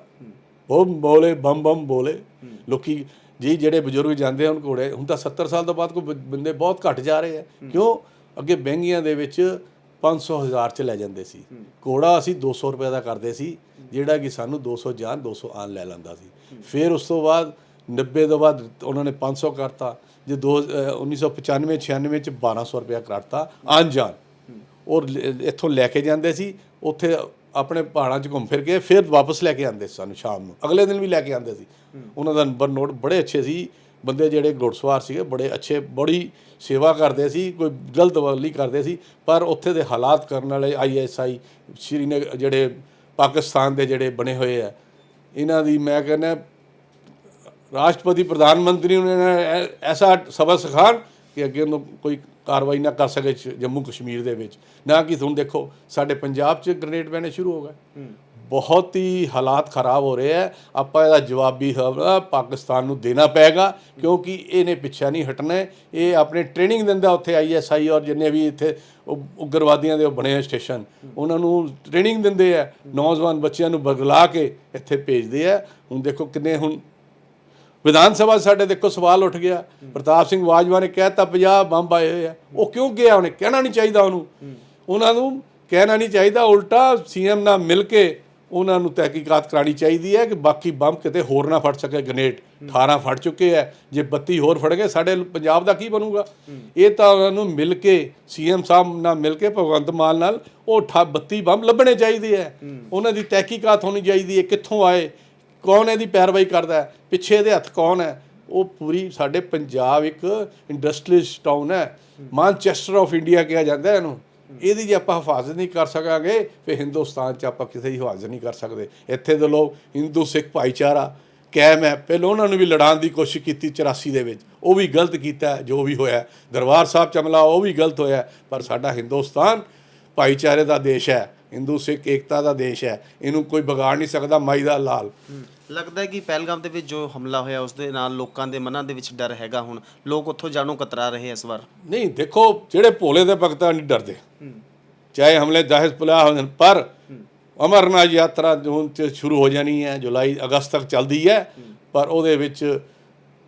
Speaker 1: ਉਹ ਬੋਲੇ ਬੰਮ ਬੰਮ ਬੋਲੇ। ਲੋਕੀ ਜੀ ਜਿਹੜੇ ਬਜ਼ੁਰਗ ਜਾਂਦੇ ਹਨ ਘੋੜੇ ਹੁਣ ਤਾਂ 70 ਸਾਲ ਤੋਂ ਬਾਅਦ ਕੋਈ ਬੰਦੇ ਬਹੁਤ ਘਟ ਜਾ ਰਹੇ ਆ। ਕਿਉਂ? ਅੱਗੇ ਬਹਿੰਗੀਆਂ ਦੇ ਵਿੱਚ 500 ਹਜ਼ਾਰ ਚ ਲੈ ਜਾਂਦੇ ਸੀ। ਘੋੜਾ ਅਸੀਂ 200 ਰੁਪਏ ਦਾ ਕਰਦੇ ਸੀ ਜਿਹੜਾ ਕਿ ਸਾਨੂੰ 200 ਜਾਨ 200 ਆਨ ਲੈ ਲੈਂਦਾ ਸੀ। ਫਿਰ ਉਸ ਤੋਂ ਬਾਅਦ 90 ਤੋਂ ਬਾਅਦ ਉਹਨਾਂ ਨੇ 500 ਕਰਤਾ ਜੇ ਦੋ ਅਹ 1995 96 ਚ 1200 ਰੁਪਏ ਕਰਤਾ ਆਨ ਜਾਨ। ਔਰ ਇੱਥੋਂ ਲੈ ਕੇ ਜਾਂਦੇ ਸੀ ਉੱਥੇ ਆਪਣੇ ਪਹਾੜਾਂ 'ਚ ਘੁੰਮ ਫਿਰ ਕੇ ਫਿਰ ਵਾਪਸ ਲੈ ਕੇ ਆਉਂਦੇ ਸਾਨੂੰ ਸ਼ਾਮ ਨੂੰ। ਅਗਲੇ ਦਿਨ ਵੀ ਲੈ ਕੇ ਆਉਂਦੇ ਸੀ। ਉਹਨਾਂ ਦਾ ਨੰਬਰ ਨੋਟ ਬੜੇ ਅੱਛੇ ਸੀ। ਬੰਦੇ ਜਿਹੜੇ ਘੋੜਸਵਾਰ ਸੀਗੇ ਬੜੇ ਅੱਛੇ ਬੜੀ ਸੇਵਾ ਕਰਦੇ ਸੀ ਕੋਈ ਗਲਤ ਵਲੀ ਕਰਦੇ ਸੀ ਪਰ ਉੱਥੇ ਦੇ ਹਾਲਾਤ ਕਰਨ ਵਾਲੇ ਆਈਐਸਆਈ ਸ਼੍ਰੀਨਗਰ ਜਿਹੜੇ ਪਾਕਿਸਤਾਨ ਦੇ ਜਿਹੜੇ ਬਣੇ ਹੋਏ ਆ ਇਹਨਾਂ ਦੀ ਮੈਂ ਕਹਿੰਦਾ ਰਾਸ਼ਟਰਪਤੀ ਪ੍ਰਧਾਨ ਮੰਤਰੀ ਨੂੰ ਐਸਾ ਸਬਕ ਸਿਖਾਉਣ ਕਿ ਅੱਗੇ ਉਹਨੂੰ ਕੋਈ ਕਾਰਵਾਈ ਨਾ ਕਰ ਸਕੇ ਜੰਮੂ ਕਸ਼ਮੀਰ ਦੇ ਵਿੱਚ। ਨਾ ਕਿ ਹੁਣ ਦੇਖੋ, ਸਾਡੇ ਪੰਜਾਬ 'ਚ ਗ੍ਰੇਨੇਡ ਪੈਣੇ ਸ਼ੁਰੂ ਹੋ ਗਏ। ਬਹੁਤ ਹੀ ਹਾਲਾਤ ਖਰਾਬ ਹੋ ਰਹੇ ਆ। ਆਪਾਂ ਇਹਦਾ ਜਵਾਬੀ ਹਮਲਾ ਪਾਕਿਸਤਾਨ ਨੂੰ ਦੇਣਾ ਪਏਗਾ, ਕਿਉਂਕਿ ਇਹਨੇ ਪਿੱਛਾ ਨਹੀਂ ਹਟਣਾ। ਇਹ ਆਪਣੇ ਟ੍ਰੇਨਿੰਗ ਦਿੰਦਾ ਉੱਥੇ ਆਈਐਸਆਈ ਔਰ ਜਿੰਨੇ ਵੀ ਇੱਥੇ ਉ- ਉਗਰਵਾਦੀਆਂ ਦੇ ਉਹ ਬਣੇ ਹੋਏ ਸਟੇਸ਼ਨ ਉਹਨਾਂ ਨੂੰ ਟ੍ਰੇਨਿੰਗ ਦਿੰਦੇ ਆ। ਨੌਜਵਾਨ ਬੱਚਿਆਂ ਨੂੰ ਬਗਲਾ ਕੇ ਇੱਥੇ ਭੇਜਦੇ ਆ। ਹੁਣ ਦੇਖੋ ਕਿੰਨੇ ਹੁਣ ਵਿਧਾਨ ਸਭਾ ਸਾਡੇ ਦੇਖੋ ਸਵਾਲ ਉੱਠ ਗਿਆ। ਪ੍ਰਤਾਪ ਸਿੰਘ ਬਾਜਵਾ ਨੇ ਕਹਿਤਾ 50 ਬੰਬ ਆਏ ਹੋਏ ਆ। ਉਹ ਕਿਉਂ ਗਿਆ? ਉਹਨੇ ਕਹਿਣਾ ਨਹੀਂ ਚਾਹੀਦਾ ਉਹਨੂੰ। ਉਹਨਾਂ ਨੂੰ ਕਹਿਣਾ ਨਹੀਂ ਚਾਹੀਦਾ। ਉਲਟਾ ਸੀਐਮ ਨਾਲ ਮਿਲ ਕੇ ਉਹਨਾਂ ਨੂੰ ਤਹਿਕੀਕਾਤ ਕਰਾਣੀ ਚਾਹੀਦੀ ਹੈ ਕਿ ਬਾਕੀ ਬੰਬ ਕਿਤੇ ਹੋਰ ਨਾ ਫਟ ਸਕੇ। ਗ੍ਰੇਨੇਡ 18 ਫਟ ਚੁੱਕੇ ਹੈ ਜੇ 32 ਹੋਰ ਫੜ ਗਏ ਸਾਡੇ ਪੰਜਾਬ ਦਾ ਕੀ ਬਣੂਗਾ? ਇਹ ਤਾਂ ਉਹਨਾਂ ਨੂੰ ਮਿਲ ਕੇ ਸੀਐਮ ਸਾਹਿਬ ਨਾਲ ਮਿਲ ਕੇ ਭਗਵੰਤ ਮਾਨ ਨਾਲ ਉਹ ਅਠਾ- 32 ਬੰਬ ਲੱਭਣੇ ਚਾਹੀਦੇ ਹੈ। ਉਹਨਾਂ ਦੀ ਤਹਿਕੀਕਾਤ ਹੋਣੀ ਚਾਹੀਦੀ ਹੈ। ਕਿੱਥੋਂ ਆਏ? ਕੌਣ ਇਹਦੀ ਪੈਰਵਾਈ ਕਰਦਾ ਹੈ? ਪਿੱਛੇ ਇਹਦੇ ਹੱਥ ਕੌਣ ਹੈ? ਉਹ ਪੂਰੀ ਸਾਡੇ ਪੰਜਾਬ ਇੱਕ ਇੰਡਸਟਰੀਅਲਿਸਟ ਟਾਊਨ ਹੈ। ਮਾਨਚੈਸਟਰ ਆਫ ਇੰਡੀਆ ਕਿਹਾ ਜਾਂਦਾ ਇਹਨੂੰ। ਇਹਦੀ ਜੇ ਆਪਾਂ ਹਿਫਾਜ਼ਤ ਨਹੀਂ ਕਰ ਸਕਾਂਗੇ, ਫਿਰ ਹਿੰਦੁਸਤਾਨ 'ਚ ਆਪਾਂ ਕਿਸੇ ਦੀ ਹਿਫਾਜ਼ਤ ਨਹੀਂ ਕਰ ਸਕਦੇ। ਇੱਥੇ ਦੇ ਲੋਕ ਹਿੰਦੂ, ਸਿੱਖ ਭਾਈਚਾਰਾ ਕਾਇਮ ਹੈ। ਪਹਿਲਾਂ ਉਹਨਾਂ ਨੂੰ ਵੀ ਲੜਾਉਣ ਦੀ ਕੋਸ਼ਿਸ਼ ਕੀਤੀ 84 ਦੇ ਵਿੱਚ। ਉਹ ਵੀ ਗਲਤ ਕੀਤਾ ਜੋ ਵੀ ਹੋਇਆ। ਦਰਬਾਰ ਸਾਹਿਬ ਚਮਲਾ ਉਹ ਵੀ ਗਲਤ ਹੋਇਆ। ਪਰ ਸਾਡਾ ਹਿੰਦੁਸਤਾਨ ਭਾਈਚਾਰੇ ਦਾ ਦੇਸ਼ ਹੈ। ਹਿੰਦੂ ਸਿੱਖ ਏਕਤਾ ਦਾ ਦੇਸ਼ ਹੈ। ਇਹਨੂੰ ਕੋਈ ਵਿਗਾੜ ਨਹੀਂ ਸਕਦਾ ਮਾਈ ਦਾ ਲਾਲ।
Speaker 2: ਲੱਗਦਾ ਹੈ ਕਿ ਪਹਿਲਗਾਮ ਦੇ ਵਿੱਚ ਜੋ ਹਮਲਾ ਹੋਇਆ ਉਸ ਦੇ ਨਾਲ ਲੋਕਾਂ ਦੇ ਮਨਾਂ ਦੇ ਵਿੱਚ ਡਰ ਹੈਗਾ ਹੁਣ। ਲੋਕ ਉੱਥੋਂ ਜਾਣੋਂ ਕਤਰਾ ਰਹੇ ਇਸ ਵਾਰ।
Speaker 1: ਨਹੀਂ ਦੇਖੋ ਜਿਹੜੇ ਭੋਲੇ ਦੇ ਭਗਤਾਂ ਨਹੀਂ ਡਰਦੇ। ਚਾਹੇ ਹਮਲੇ ਦਾਹਿਸ ਪੁਲਾ ਹੋਣ ਪਰ ਅਮਰਨਾਥ ਯਾਤਰਾ ਜੂਨ ਚ ਸ਼ੁਰੂ ਹੋ ਜਾਣੀ ਹੈ ਜੁਲਾਈ ਅਗਸਤ ਤੱਕ ਚੱਲਦੀ ਹੈ। ਪਰ ਉਹਦੇ ਵਿੱਚ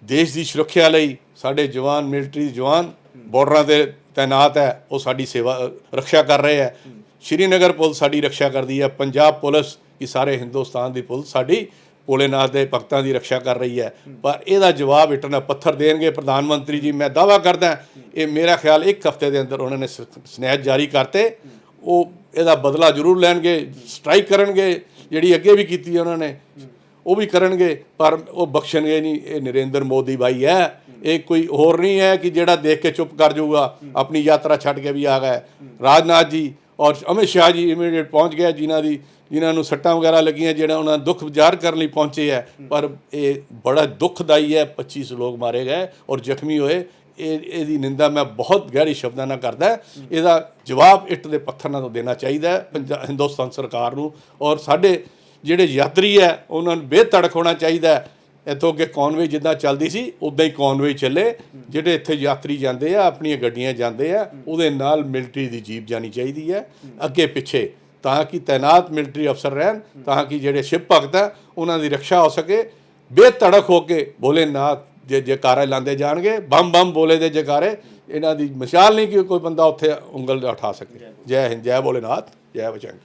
Speaker 1: ਦੇਸ਼ ਦੀ ਸੁਰੱਖਿਆ ਲਈ ਸਾਡੇ ਜਵਾਨ ਮਿਲਟਰੀ ਜਵਾਨ ਬਾਰਡਰਾਂ ਤੇ ਤਾਇਨਾਤ ਹੈ ਉਹ ਸਾਡੀ ਸੇਵਾ ਰੱਖਿਆ ਕਰ ਰਹੇ ਹੈ। ਸ਼੍ਰੀਨਗਰ ਪੁਲਿਸ ਸਾਡੀ ਰੱਖਿਆ ਕਰਦੀ ਹੈ, ਪੰਜਾਬ ਪੁਲਿਸ ਕਿ ਸਾਰੇ ਹਿੰਦੁਸਤਾਨ ਦੀ ਪੁਲਿਸ ਸਾਡੀ ਭੋਲੇਨਾਥ ਦੇ ਭਗਤਾਂ ਦੀ ਰੱਖਿਆ ਕਰ ਰਹੀ ਹੈ। ਪਰ ਇਹਦਾ ਜਵਾਬ ਇਟਨਾ ਪੱਥਰ ਦੇਣਗੇ ਪ੍ਰਧਾਨ ਮੰਤਰੀ ਜੀ, ਮੈਂ ਦਾਵਾ ਕਰਦਾ, ਇਹ ਮੇਰਾ ਖਿਆਲ ਇੱਕ ਹਫ਼ਤੇ ਦੇ ਅੰਦਰ ਉਹਨਾਂ ਨੇ ਸਨੈਚ ਜਾਰੀ ਕਰਤੇ, ਉਹ ਇਹਦਾ ਬਦਲਾ ਜ਼ਰੂਰ ਲੈਣਗੇ, ਸਟ੍ਰਾਈਕ ਕਰਨਗੇ, ਜਿਹੜੀ ਅੱਗੇ ਵੀ ਕੀਤੀ ਉਹਨਾਂ ਨੇ, ਉਹ ਵੀ ਕਰਨਗੇ, ਪਰ ਉਹ ਬਖਸ਼ਣਗੇ ਨਹੀਂ, ਇਹ ਨਰਿੰਦਰ ਮੋਦੀ ਭਾਈ ਹੈ, ਇਹ ਕੋਈ ਹੋਰ ਨਹੀਂ ਹੈ ਕਿ ਜਿਹੜਾ ਦੇਖ ਕੇ ਚੁੱਪ ਕਰ ਜਾਊਗਾ, ਆਪਣੀ ਯਾਤਰਾ ਛੱਡ ਕੇ ਵੀ ਆ ਗਿਆ ਰਾਜਨਾਥ ਜੀ ਔਰ ਅਮਿਤ ਸ਼ਾਹ ਜੀ ਇਮੀਡੀਏਟ ਪਹੁੰਚ ਗਿਆ ਜਿਨ੍ਹਾਂ ਦੀ ਜਿਨ੍ਹਾਂ ਨੂੰ ਸੱਟਾਂ ਵਗੈਰਾ ਲੱਗੀਆਂ, ਜਿਹੜਾ ਉਹਨਾਂ ਦਾ ਦੁੱਖ ਵਿਚਾਰ ਕਰਨ ਲਈ ਪਹੁੰਚੇ ਹੈ ਪਰ ਇਹ ਬੜਾ ਦੁੱਖਦਾਈ ਹੈ 25 ਲੋਕ ਮਾਰੇ ਗਏ ਔਰ ਜ਼ਖਮੀ ਹੋਏ। ਇਹ ਇਹਦੀ ਨਿੰਦਾ ਮੈਂ ਬਹੁਤ ਗਹਿਰੀ ਸ਼ਬਦਾਂ ਨਾਲ ਕਰਦਾ। ਇਹਦਾ ਜਵਾਬ ਇੱਟ ਦੇ ਪੱਥਰ ਨਾਲ ਦੇਣਾ ਚਾਹੀਦਾ ਹੈ ਹਿੰਦੁਸਤਾਨ ਸਰਕਾਰ ਨੂੰ। ਔਰ ਸਾਡੇ ਜਿਹੜੇ ਯਾਤਰੀ ਹੈ, ਉਹਨਾਂ ਨੂੰ ਬੇਧੜਕ ਹੋਣਾ ਚਾਹੀਦਾ ਹੈ। ਇੱਥੋਂ ਅੱਗੇ ਕੌਨਵੇ ਜਿੱਦਾਂ ਚੱਲਦੀ ਸੀ, ਉਦਾਂ ਹੀ ਕੌਨਵੇ ਚੱਲੇ, ਜਿਹੜੇ ਇੱਥੇ ਯਾਤਰੀ ਜਾਂਦੇ ਆ, ਆਪਣੀਆਂ ਗੱਡੀਆਂ ਜਾਂਦੇ ਆ, ਉਹਦੇ ਨਾਲ ਮਿਲਟਰੀ ਦੀ ਜੀਪ ਜਾਣੀ ਚਾਹੀਦੀ ਹੈ, ਅੱਗੇ ਪਿੱਛੇ। ਤਾਂ ਕਿ ਤਾਇਨਾਤ ਮਿਲਟਰੀ ਅਫਸਰ ਰਹਿਣ, ਤਾਂ ਕਿ ਜਿਹੜੇ ਸ਼ਿਵ ਭਗਤ ਆ, ਉਹਨਾਂ ਦੀ ਰੱਖਿਆ ਹੋ ਸਕੇ। ਬੇਤੜਕ ਹੋ ਕੇ ਭੋਲੇਨਾਥ ਜੇ ਜੈਕਾਰੇ ਲਾਉਂਦੇ ਜਾਣਗੇ, ਬੰਮ ਬੰਮ ਬੋਲੇ ਦੇ ਜਕਾਰੇ। ਇਹਨਾਂ ਦੀ ਮਿਸਾਲ ਨਹੀਂ ਕਿ ਕੋਈ ਬੰਦਾ ਉੱਥੇ ਉਂਗਲ ਉਠਾ ਸਕੇ। ਜੈ ਹਿੰਦ, ਜੈ ਭੋਲੇਨਾਥ, ਜੈ ਬਚੰਗ